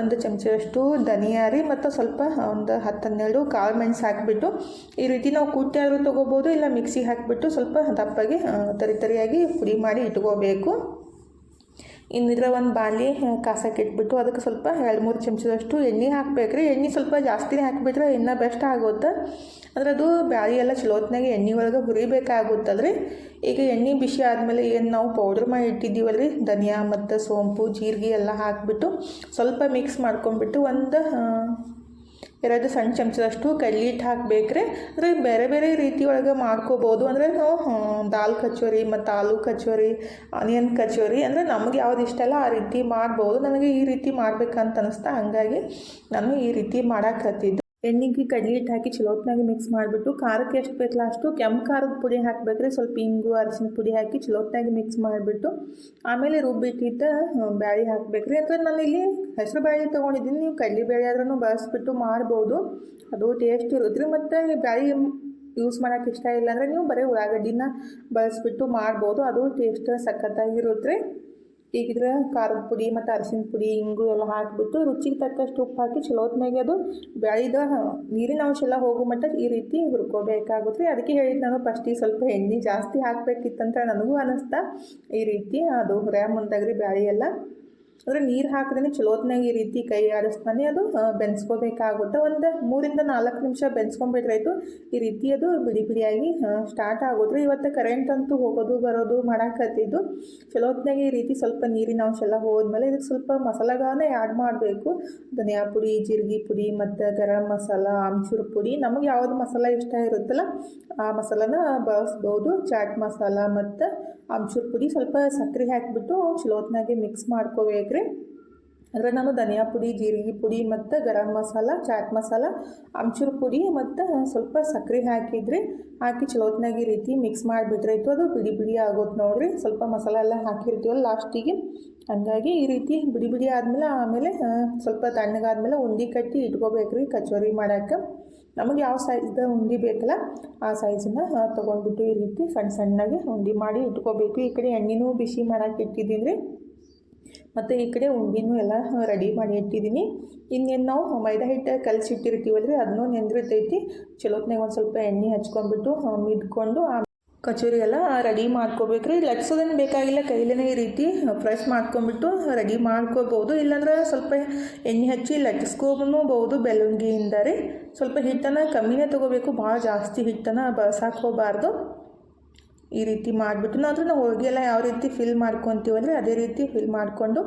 S1: ಒಂದು ಚಮಚದಷ್ಟು ಧನಿಯಾ ರೀ ಮತ್ತು ಸ್ವಲ್ಪ ಒಂದು ಹತ್ತು ಹನ್ನೆರಡು ಕಾಳು ಮೆಣಸು ಹಾಕಿಬಿಟ್ಟು ಈ ರೀತಿ ನಾವು ಕುಟ್ಟಾದರೂ ತೊಗೋಬೋದು ಇಲ್ಲ ಮಿಕ್ಸಿಗೆ ಹಾಕಿಬಿಟ್ಟು ಸ್ವಲ್ಪ ದಪ್ಪಗೆ ತರಿ ತರಿಯಾಗಿ ಪುಡಿ ಮಾಡಿ ಇಟ್ಕೋಬೇಕು. ಇನ್ನಿದ್ರೆ ಒಂದು ಬಾಣಲಿ ಕಾಸಕ್ಕೆ ಇಟ್ಬಿಟ್ಟು ಅದಕ್ಕೆ ಸ್ವಲ್ಪ ಎರಡು ಮೂರು ಚಮಚದಷ್ಟು ಎಣ್ಣೆ ಹಾಕ್ಬೇಕ್ರಿ. ಎಣ್ಣೆ ಸ್ವಲ್ಪ ಜಾಸ್ತಿನೇ ಹಾಕಿಬಿಟ್ರೆ ಇನ್ನೂ ಬೆಸ್ಟ್ ಆಗುತ್ತೆ. ಅಂದ್ರೆ ಅದು ಬ್ಯಾಳಿ ಎಲ್ಲ ಚಲೋತ್ನಾಗೆ ಎಣ್ಣೆ ಒಳಗೆ ಹುರಿಬೇಕಾಗುತ್ತಲ್ರಿ. ಈಗ ಎಣ್ಣೆ ಬಿಸಿ ಆದಮೇಲೆ ಏನು ನಾವು ಪೌಡ್ರ್ ಮಾಡಿ ಇಟ್ಟಿದ್ದೀವಲ್ರಿ? ಧನಿಯಾ ಮತ್ತು ಸೋಂಪು, ಜೀರಿಗೆ ಎಲ್ಲ ಹಾಕಿಬಿಟ್ಟು ಸ್ವಲ್ಪ ಮಿಕ್ಸ್ ಮಾಡ್ಕೊಂಡ್ಬಿಟ್ಟು ಒಂದು ಎರಡು ಸಣ್ಣ ಚಮಚದಷ್ಟು ಕಡ್ಲಿ ಹಿಟ್ಟು ಹಾಕ್ಬೇಕ್ರಿ. ಅಂದರೆ ಬೇರೆ ಬೇರೆ ರೀತಿ ಒಳಗೆ ಮಾಡ್ಕೋಬೋದು. ಅಂದರೆ ನಾವು ದಾಲ್ ಕಚೋರಿ ಮತ್ತು ಆಲೂ ಕಚೋರಿ, ಆನಿಯನ್ ಕಚೋರಿ, ಅಂದರೆ ನಮಗೆ ಯಾವ್ದು ಇಷ್ಟ ಅಲ್ಲ ಆ ರೀತಿ ಮಾಡ್ಬೋದು. ನನಗೆ ಈ ರೀತಿ ಮಾಡ್ಬೇಕಂತ ಅನಿಸ್ತಾ, ಹಾಗಾಗಿ ನಾನು ಈ ರೀತಿ ಮಾಡಾಕತ್ತಿದ್ದು ಎಣ್ಣೆಗೆ ಕಡ್ಲಿ ಹಿಟ್ಟು ಹಾಕಿ ಚಲೋತ್ನಾಗಿ ಮಿಕ್ಸ್ ಮಾಡಿಬಿಟ್ಟು ಖಾರಕ್ಕೆ ಎಷ್ಟು ಬೇಕಲ್ಲ ಅಷ್ಟು ಕೆಂಪು ಖಾರದ ಪುಡಿ ಹಾಕಬೇಕ್ರಿ. ಸ್ವಲ್ಪ ಇಂಗು, ಅರಿಶಿನ ಪುಡಿ ಹಾಕಿ ಚಲೋತ್ನಾಗಿ ಮಿಕ್ಸ್ ಮಾಡಿಬಿಟ್ಟು ಆಮೇಲೆ ರುಬ್ಬಿಟ್ಟಿದ್ದ ಬ್ಯಾಳಿ ಹಾಕಬೇಕ್ರಿ. ಅಥವಾ ನಾನು ಇಲ್ಲಿ ಹೆಸರು ಬ್ಯಾಳಿ ತೊಗೊಂಡಿದ್ದೀನಿ. ನೀವು ಕಡ್ಲಿ ಬೇಳೆ ಆದ್ರೂ ಬಳಸ್ಬಿಟ್ಟು ಮಾಡ್ಬೋದು. ಅದು ಟೇಸ್ಟ್ ಇರುತ್ತೆ ಮತ್ತು ಬ್ಯಾಳಿ ಯೂಸ್ ಮಾಡೋಕೆ ಇಷ್ಟ ಇಲ್ಲ ಅಂದರೆ ನೀವು ಬರೀ ಉಳ್ಳಾಗಡ್ಡಿನ ಬಳಸ್ಬಿಟ್ಟು ಮಾಡ್ಬೋದು. ಅದು ಟೇಸ್ಟ್ ಸಖತ್ತಾಗಿರುತ್ತೆ ಈಗಿದ್ರೆ ಖಾರದ ಪುಡಿ ಮತ್ತು ಅರಿಶಿನ ಪುಡಿ, ಇಂಗು ಎಲ್ಲ ಹಾಕಿಬಿಟ್ಟು ರುಚಿಗೆ ತಕ್ಕಷ್ಟು ಉಪ್ಪು ಹಾಕಿ ಚಲೋತ್ನಾಗೆ ಅದು ಬೆಳೆದ ನೀರಿನ ಅಂಶ ಎಲ್ಲ ಹೋಗೋ ಮಟ್ಟ ಈ ರೀತಿ ಹುರ್ಕೋಬೇಕಾಗುತ್ತೆ. ಅದಕ್ಕೆ ಹೇಳಿದ್ದು ನಾನು ಫಸ್ಟಿಗೆ ಸ್ವಲ್ಪ ಎಣ್ಣೆ ಜಾಸ್ತಿ ಹಾಕಬೇಕಿತ್ತಂತ ನನಗೂ ಅನ್ನಿಸ್ತಾ ಈ ರೀತಿ ಅದು ಹುರಿಯ ಮುಂದಾಗ್ರಿ ಬ್ಯಾಳಿ ಎಲ್ಲ ಅಂದರೆ ನೀರು ಹಾಕಿದ್ರೆ ಚಲೋತ್ನಾಗ ಈ ರೀತಿ ಕೈ ಆಡಿಸ್ತಾನೆ ಅದು ಬೆನ್ಸ್ಕೋಬೇಕಾಗುತ್ತೆ. ಒಂದು ಮೂರಿಂದ ನಾಲ್ಕು ನಿಮಿಷ ಬೆನ್ಸ್ಕೊಂಡ್ಬಿಟ್ರಾಯ್ತು ಈ ರೀತಿ ಅದು ಬಿಡಿ ಬಿಡಿಯಾಗಿ ಸ್ಟಾರ್ಟ್ ಆಗೋದ್ರೆ ಇವತ್ತು ಕರೆಂಟ್ ಅಂತೂ ಹೋಗೋದು, ಬರೋದು, ಮಾಡಾಕತ್ತಿದ್ದು. ಚಲೋತ್ನಾಗ ಈ ರೀತಿ ಸ್ವಲ್ಪ ನೀರಿನ ಅಂಶ ಎಲ್ಲ ಹೋದ್ಮೇಲೆ ಇದಕ್ಕೆ ಸ್ವಲ್ಪ ಮಸಾಲೆಗಳನ್ನ ಆ್ಯಡ್ ಮಾಡಬೇಕು. ಧನಿಯಾ ಪುಡಿ, ಜೀರಿಗೆ ಪುಡಿ ಮತ್ತು ಗರಂ ಮಸಾಲ, ಆಮ್ಚೂರು ಪುಡಿ. ನಮಗೆ ಯಾವುದು ಮಸಾಲ ಇಷ್ಟ ಇರುತ್ತಲ್ಲ, ಆ ಮಸಾಲನ ಬಳಸ್ಬೋದು. ಚಾಟ್ ಮಸಾಲ ಮತ್ತು ಆಮ್ಚೂರು ಪುಡಿ ಸ್ವಲ್ಪ ಸಕ್ಕರೆ ಹಾಕಿಬಿಟ್ಟು ಚಲೋತ್ನಾಗೆ ಮಿಕ್ಸ್ ಮಾಡ್ಕೋಬೇಕ್ರಿ ಅಂದರೆ ನಾನು ಧನಿಯಾ ಪುಡಿ, ಜೀರಿಗೆ ಪುಡಿ ಮತ್ತು ಗರಂ ಮಸಾಲ, ಚಾಟ್ ಮಸಾಲ ಆಮ್ಚೂರು ಪುಡಿ ಮತ್ತು ಸ್ವಲ್ಪ ಸಕ್ಕರೆ ಹಾಕಿದ್ರಿ ಹಾಕಿ ಚಲೋತ್ನಾಗಿ ರೀತಿ ಮಿಕ್ಸ್ ಮಾಡಿಬಿಟ್ರಾಯ್ತು ಅದು ಬಿಡಿ ಬಿಡಿ ಆಗೋದು ನೋಡಿರಿ. ಸ್ವಲ್ಪ ಮಸಾಲ ಎಲ್ಲ ಹಾಕಿರ್ತೀವಲ್ಲ ಲಾಸ್ಟಿಗೆ. ಹಂಗಾಗಿ ಈ ರೀತಿ ಬಿಡಿ ಬಿಡಿ ಆದಮೇಲೆ ಆಮೇಲೆ ಸ್ವಲ್ಪ ತಣ್ಣಗಾದ್ಮೇಲೆ ಉಂಡೆ ಕಟ್ಟಿ ಇಟ್ಕೋಬೇಕ್ರಿ ಕಚೋರಿ ಮಾಡೋಕ್ಕೆ. ನಮಗೆ ಯಾವ ಸೈಜ್ದ ಉಂಡೆ ಬೇಕಲ್ಲ ಆ ಸೈಜನ್ನ ತೊಗೊಂಡ್ಬಿಟ್ಟು ಈ ರೀತಿ ಸಣ್ಣ ಸಣ್ಣಗೆ ಉಂಡೆ ಮಾಡಿ ಇಟ್ಕೋಬೇಕು. ಈ ಕಡೆ ಎಣ್ಣೆನೂ ಬಿಸಿ ಮಾಡೋಕೆ ಇಟ್ಟಿದ್ದೀನಿ ರೀ ಮತ್ತು ಈ ಕಡೆ ಉಂಡಿನೂ ಎಲ್ಲ ರೆಡಿ ಮಾಡಿ ಇಟ್ಟಿದ್ದೀನಿ. ಇನ್ನೇನು ನಾವು ಮೈದಾ ಹಿಟ್ಟು ಕಲಸಿಟ್ಟಿರ್ತೀವಲ್ರಿ ಅದನ್ನೂ ನೆಂದಿರ್ತೈತಿ. ಚಲೋತ್ನಾಗ ಒಂದು ಸ್ವಲ್ಪ ಎಣ್ಣೆ ಹಚ್ಕೊಂಡ್ಬಿಟ್ಟು ಮಿದ್ಕೊಂಡು ಕಚೋರಿ ಎಲ್ಲ ರೆಡಿ ಮಾಡ್ಕೋಬೇಕ್ರಿ. ಲಟ್ಸೋದೇನು ಬೇಕಾಗಿಲ್ಲ ಕೈಲೇ ಈ ರೀತಿ ಫ್ರೆಶ್ ಮಾಡ್ಕೊಂಬಿಟ್ಟು ರೆಡಿ ಮಾಡ್ಕೋಬೋದು. ಇಲ್ಲಾಂದ್ರೆ ಸ್ವಲ್ಪ ಎಣ್ಣೆ ಹಚ್ಚಿ ಲಟ್ಟಿಸ್ಕೋಬೋದು ಬೆಳ್ಳುಂಗಿಯಿಂದ ರೀ. ಸ್ವಲ್ಪ ಹಿಟ್ಟನ್ನು ಕಮ್ಮಿನೇ ತೊಗೋಬೇಕು ಭಾಳ ಜಾಸ್ತಿ ಹಿಟ್ಟನ್ನು ಬಳಸಾಕೋಬಾರ್ದು ಈ ರೀತಿ ಮಾಡಿಬಿಟ್ಟು, ನಾವು ನಾವು ಹೋಳಿಗೆ ಎಲ್ಲ ಯಾವ ರೀತಿ ಫಿಲ್ ಮಾಡ್ಕೊತೀವಲ್ರಿ ಅದೇ ರೀತಿ ಫಿಲ್ ಮಾಡಿಕೊಂಡು,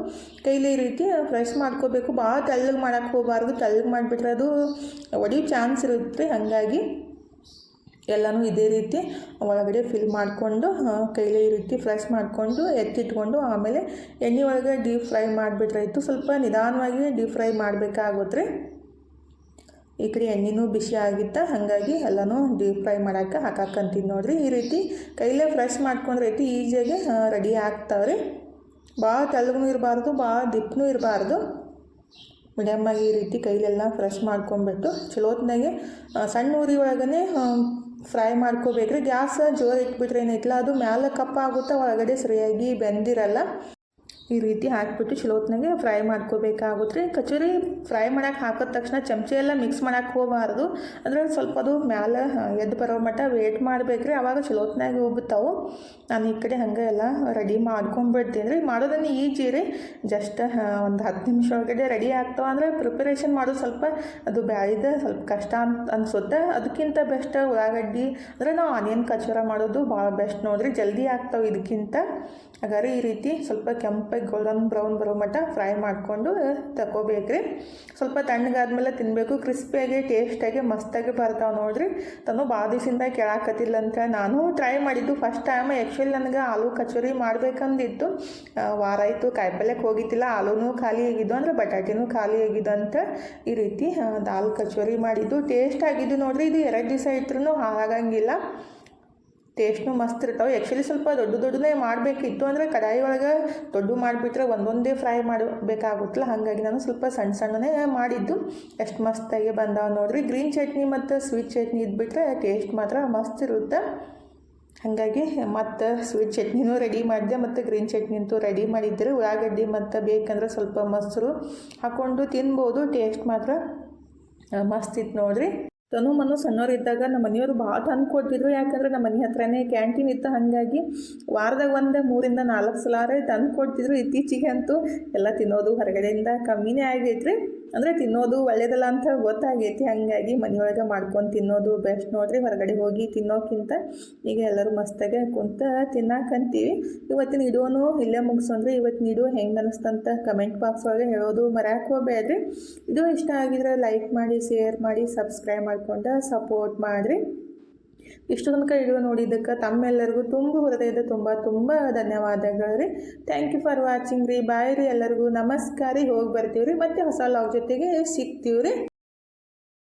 S1: ಕೈಲಿ ಈ ರೀತಿ ಫ್ರೆಶ್ ಮಾಡ್ಕೋಬೇಕು. ಭಾಳ ತೆಳ್ಳಗೆ ಮಾಡೋಕ್ಕೆ ಹೋಗಬಾರ್ದು. ತೆಳ್ಳಗೆ ಮಾಡಿಬಿಟ್ರೆ ಅದು ಒಡೆಯೋ ಚಾನ್ಸ್ ಇರುತ್ತೆ. ಹಾಗಾಗಿ ಎಲ್ಲನೂ ಇದೇ ರೀತಿ ಒಳಗಡೆ ಫಿಲ್ ಮಾಡಿಕೊಂಡು ಕೈಲಿ ಈ ರೀತಿ ಫ್ರೆಶ್ ಮಾಡಿಕೊಂಡು, ಎತ್ತಿಟ್ಕೊಂಡು, ಆಮೇಲೆ ಎಣ್ಣೆ ಒಳಗೆ ಡೀಪ್ ಫ್ರೈ ಮಾಡಿಬಿಟ್ರಾಯ್ತು ಸ್ವಲ್ಪ ನಿಧಾನವಾಗಿ ಡೀಪ್ ಫ್ರೈ ಮಾಡಬೇಕಾಗುತ್ತೆ. ಈ ಕಡೆ ಎಣ್ಣೆನೂ ಬಿಸಿ ಆಗಿತ್ತ, ಹಾಗಾಗಿ ಎಲ್ಲನೂ ಡೀಪ್ ಫ್ರೈ ಮಾಡೋಕೆ ಹಾಕಾಕಂತೀನಿ ನೋಡಿರಿ. ಈ ರೀತಿ ಕೈಲೇ ಫ್ರೆಶ್ ಮಾಡ್ಕೊಂಡ್ರೆ ಐತಿ ಈಸಿಯಾಗಿ ರೆಡಿ ರೀ ಭಾಳ ತೆಳ್ಳಗೂ ಇರಬಾರ್ದು ಭಾಳ ದಿಪ್ಪನೂ ಇರಬಾರ್ದು. ಮೀಡಿಯಮ್ಮಾಗಿ ಈ ರೀತಿ ಕೈಲೆಲ್ಲ ಫ್ರೆಶ್ ಮಾಡ್ಕೊಂಬಿಟ್ಟು ಚಲೋತ್ನಾಗೆ ಸಣ್ಣ ಉರಿ ಒಳಗೇ ಫ್ರೈ ಮಾಡ್ಕೋಬೇಕ್ರಿ. ಗ್ಯಾಸ್ ಜೋರು ಇಟ್ಬಿಟ್ರೆ ಏನೈತಿಲ್ಲ ಅದು ಮ್ಯಾಲೆ ಕಪ್ಪಾಗುತ್ತೆ, ಒಳಗಡೆ ಸರಿಯಾಗಿ ಬೆಂದಿರಲ್ಲ. ಈ ರೀತಿ ಹಾಕಿಬಿಟ್ಟು ಚಲೋತ್ನಾಗೆ ಫ್ರೈ ಮಾಡ್ಕೋಬೇಕಾಗುತ್ತೆ. ಕಚೋರಿ ಫ್ರೈ ಮಾಡೋಕೆ ಹಾಕಿದ ತಕ್ಷಣ ಚಮಚೆ ಎಲ್ಲ ಮಿಕ್ಸ್ ಮಾಡೋಕೆ ಹೋಗಬಾರ್ದು. ಅಂದರೆ ಸ್ವಲ್ಪ ಅದು ಮ್ಯಾಲೆ ಎದ್ದು ಬರೋ ಮಟ್ಟ ವೇಟ್ ಮಾಡ್ಬೇಕು ರೀ ಅವಾಗ ಚಲೋತ್ನಾಗೆ ಹೋಗ್ಬಿಡ್ತಾವೆ. ನಾನು ಈ ಕಡೆ ಹಂಗೆ ಎಲ್ಲ ರೆಡಿ ಮಾಡ್ಕೊಂಬಿಡ್ತೀನಿ. ರೀ ಮಾಡೋದನ್ನು ಈಜಿ ರೀ. ಜಸ್ಟ್ ಒಂದು ಹತ್ತು ನಿಮಿಷ ಒಳಗಡೆ ರೆಡಿ ಆಗ್ತಾವೆ ಅಂದರೆ ಪ್ರಿಪರೇಷನ್ ಮಾಡೋದು ಸ್ವಲ್ಪ ಅದು ಬ್ಯಾಳಿದ ಸ್ವಲ್ಪ ಕಷ್ಟ ಅಂತ ಅನ್ಸುತ್ತೆ. ಅದಕ್ಕಿಂತ ಬೆಸ್ಟ್ ಉಳ್ಳಾಗಡ್ಡಿ. ಅಂದರೆ ನಾವು ಆನಿಯನ್ ಕಚೋರ ಮಾಡೋದು ಭಾಳ ಬೆಸ್ಟ್ ನೋಡಿರಿ. ಜಲ್ದಿ ಆಗ್ತಾವೆ ಇದಕ್ಕಿಂತ. ಹಾಗಾದ್ರೆ ಈ ರೀತಿ ಸ್ವಲ್ಪ ಕೆಂಪಾಗಿ ಗೋಲ್ಡನ್ ಬ್ರೌನ್ ಬರೋ ಮಟ್ಟ ಫ್ರೈ ಮಾಡಿಕೊಂಡು ತಗೋಬೇಕ್ರಿ ಸ್ವಲ್ಪ ತಣ್ಣಗಾದ್ಮೇಲೆ ತಿನ್ನಬೇಕು ಕ್ರಿಸ್ಪಿಯಾಗಿ ಟೇಸ್ಟಾಗಿ ಮಸ್ತಾಗಿ ಬರ್ತಾವೆ ನೋಡ್ರಿ. ತಾನು ಭಾಳ ದಿವಸದಿಂದ ಕೇಳಾಕತ್ತಿಲ್ಲ ಅಂತ ನಾನು ಟ್ರೈ ಮಾಡಿದ್ದು. ಫಸ್ಟ್ ಟೈಮ್ ಆ್ಯಕ್ಚುಲಿ ನನಗೆ ಆಲೂ ಕಚೋರಿ ಮಾಡಬೇಕಂದಿತ್ತು. ವಾರ ಆಯಿತು. ಕಾಯಿಪಲ್ಯಕ್ಕೆ ಹೋಗಿದ್ದಿಲ್ಲ. ಆಲೂನು ಖಾಲಿ ಆಗಿದ್ದು ಅಂದರೆ ಬಟಾಟಿನೂ ಖಾಲಿ ಆಗಿದ್ದು ಅಂತ ಈ ರೀತಿ ಆಲೂ ಕಚೋರಿ ಮಾಡಿದ್ದು. ಟೇಸ್ಟ್ ಆಗಿದ್ದು ನೋಡ್ರಿ. ಇದು ಎರಡು ದಿವಸ ಇದ್ರೂ ಹಾಳಾಗಂಗಿಲ್ಲ. ಟೇಸ್ಟ್ನು ಮಸ್ತ್ ಇರ್ತಾವೆ. ಆ್ಯಕ್ಚುಲಿ ಸ್ವಲ್ಪ ದೊಡ್ಡ ದೊಡ್ಡದೇ ಮಾಡಬೇಕಿತ್ತು ಅಂದರೆ ಕಡಾಯಿ ಒಳಗೆ ದೊಡ್ಡ ಮಾಡಿಬಿಟ್ರೆ ಒಂದೊಂದೇ ಫ್ರೈ ಮಾಡಬೇಕಾಗುತ್ತಲ್ಲ. ಹಾಗಾಗಿ ನಾನು ಸ್ವಲ್ಪ ಸಣ್ಣ ಸಣ್ಣನೇ ಮಾಡಿದ್ದು. ಎಷ್ಟು ಮಸ್ತಾಗಿ ಬಂದಾವ ನೋಡ್ರಿ. ಗ್ರೀನ್ ಚಟ್ನಿ ಮತ್ತು ಸ್ವೀಟ್ ಚಟ್ನಿ ಇದ್ಬಿಟ್ರೆ ಟೇಸ್ಟ್ ಮಾತ್ರ ಮಸ್ತ್ ಇರುತ್ತೆ. ಹಾಗಾಗಿ ಮತ್ತು ಸ್ವೀಟ್ ಚಟ್ನಿನೂ ರೆಡಿ ಮಾಡಿದೆ. ಮತ್ತು ಗ್ರೀನ್ ಚಟ್ನಿ ಅಂತೂ ರೆಡಿ ಮಾಡಿದ್ದರೆ. ಉಳ್ಳಾಗಡ್ಡಿ ಮತ್ತು ಬೇಕಂದ್ರೆ ಸ್ವಲ್ಪ ಮೊಸರು ಹಾಕ್ಕೊಂಡು ತಿನ್ಬೋದು. ಟೇಸ್ಟ್ ಮಾತ್ರ ಮಸ್ತ್ ಇತ್ತು ನೋಡ್ರಿ. ತನು ಮನು ಸಣ್ಣವರಿದ್ದಾಗ ನಮ್ಮ ಮನೆಯವರು ಭಾಳ ತಂದು ಕೊಟ್ಟಿದ್ರು. ಯಾಕಂದ್ರೆ ನಮ್ಮ ಮನೆ ಹತ್ರನೇ ಕ್ಯಾಂಟೀನ್ ಇತ್ತು. ಹಾಗಾಗಿ ವಾರದಾಗ ಒಂದು ಮೂರಿಂದ ನಾಲ್ಕು ಸಲಾರೇ ತಂದು ಕೊಡ್ತಿದ್ರು. ಇತ್ತೀಚೆಗೆ ಅಂತೂ ಎಲ್ಲ ತಿನ್ನೋದು ಹೊರಗಡೆಯಿಂದ ಕಮ್ಮಿನೇ ಆಗೈತ್ರಿ. ಅಂದರೆ ತಿನ್ನೋದು ಒಳ್ಳೇದಲ್ಲ ಅಂತ ಗೊತ್ತಾಗೈತಿ. ಹಾಗಾಗಿ ಮನೆಯೊಳಗೆ ಮಾಡ್ಕೊಂಡು ತಿನ್ನೋದು ಬೆಸ್ಟ್ ನೋಡ್ರಿ ಹೊರಗಡೆ ಹೋಗಿ ತಿನ್ನೋಕ್ಕಿಂತ ಈಗ ಎಲ್ಲರೂ ಮಸ್ತಾಗೆ ಕುಂತ ತಿನ್ನಾಕಂತೀವಿ. ಇವತ್ತಿನ ಇಡೋನು ಇಲ್ಲೇ ಮುಗಿಸೋಂದ್ರೆ ಇವತ್ತಿನ ಇಡೋ ಹೆಂಗೆ ಅನಿಸ್ತಂತ ಕಮೆಂಟ್ ಬಾಕ್ಸ್ ಒಳಗೆ ಹೇಳೋದು ಮರ್ಯಾಕೆ ಹೋಗ್ಬೇಡ್ರಿ. ಇದು ಇಷ್ಟ ಆಗಿದ್ರೆ ಲೈಕ್ ಮಾಡಿ ಶೇರ್ ಮಾಡಿ ಸಬ್ಸ್ಕ್ರೈಬ್ ಮಾಡಿಕೊಂಡು ಸಪೋರ್ಟ್ ಮಾಡಿರಿ. ಇಷ್ಟು ತನಕ ಇಡುವ ನೋಡಿದ್ದಕ್ಕೆ ತಮ್ಮೆಲ್ಲರಿಗೂ ತುಂಬ ಹೃದಯದ ತುಂಬ ತುಂಬ ಧನ್ಯವಾದಗಳು ರೀ. ಥ್ಯಾಂಕ್ ಯು ಫಾರ್ ವಾಚಿಂಗ್ ರೀ. ಬಾಯ್ ರೀ ಎಲ್ಲರಿಗೂ. ನಮಸ್ಕಾರ ರೀ. ಹೋಗಿ ಬರ್ತೀವಿ ರೀ. ಮತ್ತೆ ಹೊಸ ಲಾಗ್ ಜೊತೆಗೆ ಸಿಗ್ತೀವಿ ರೀ.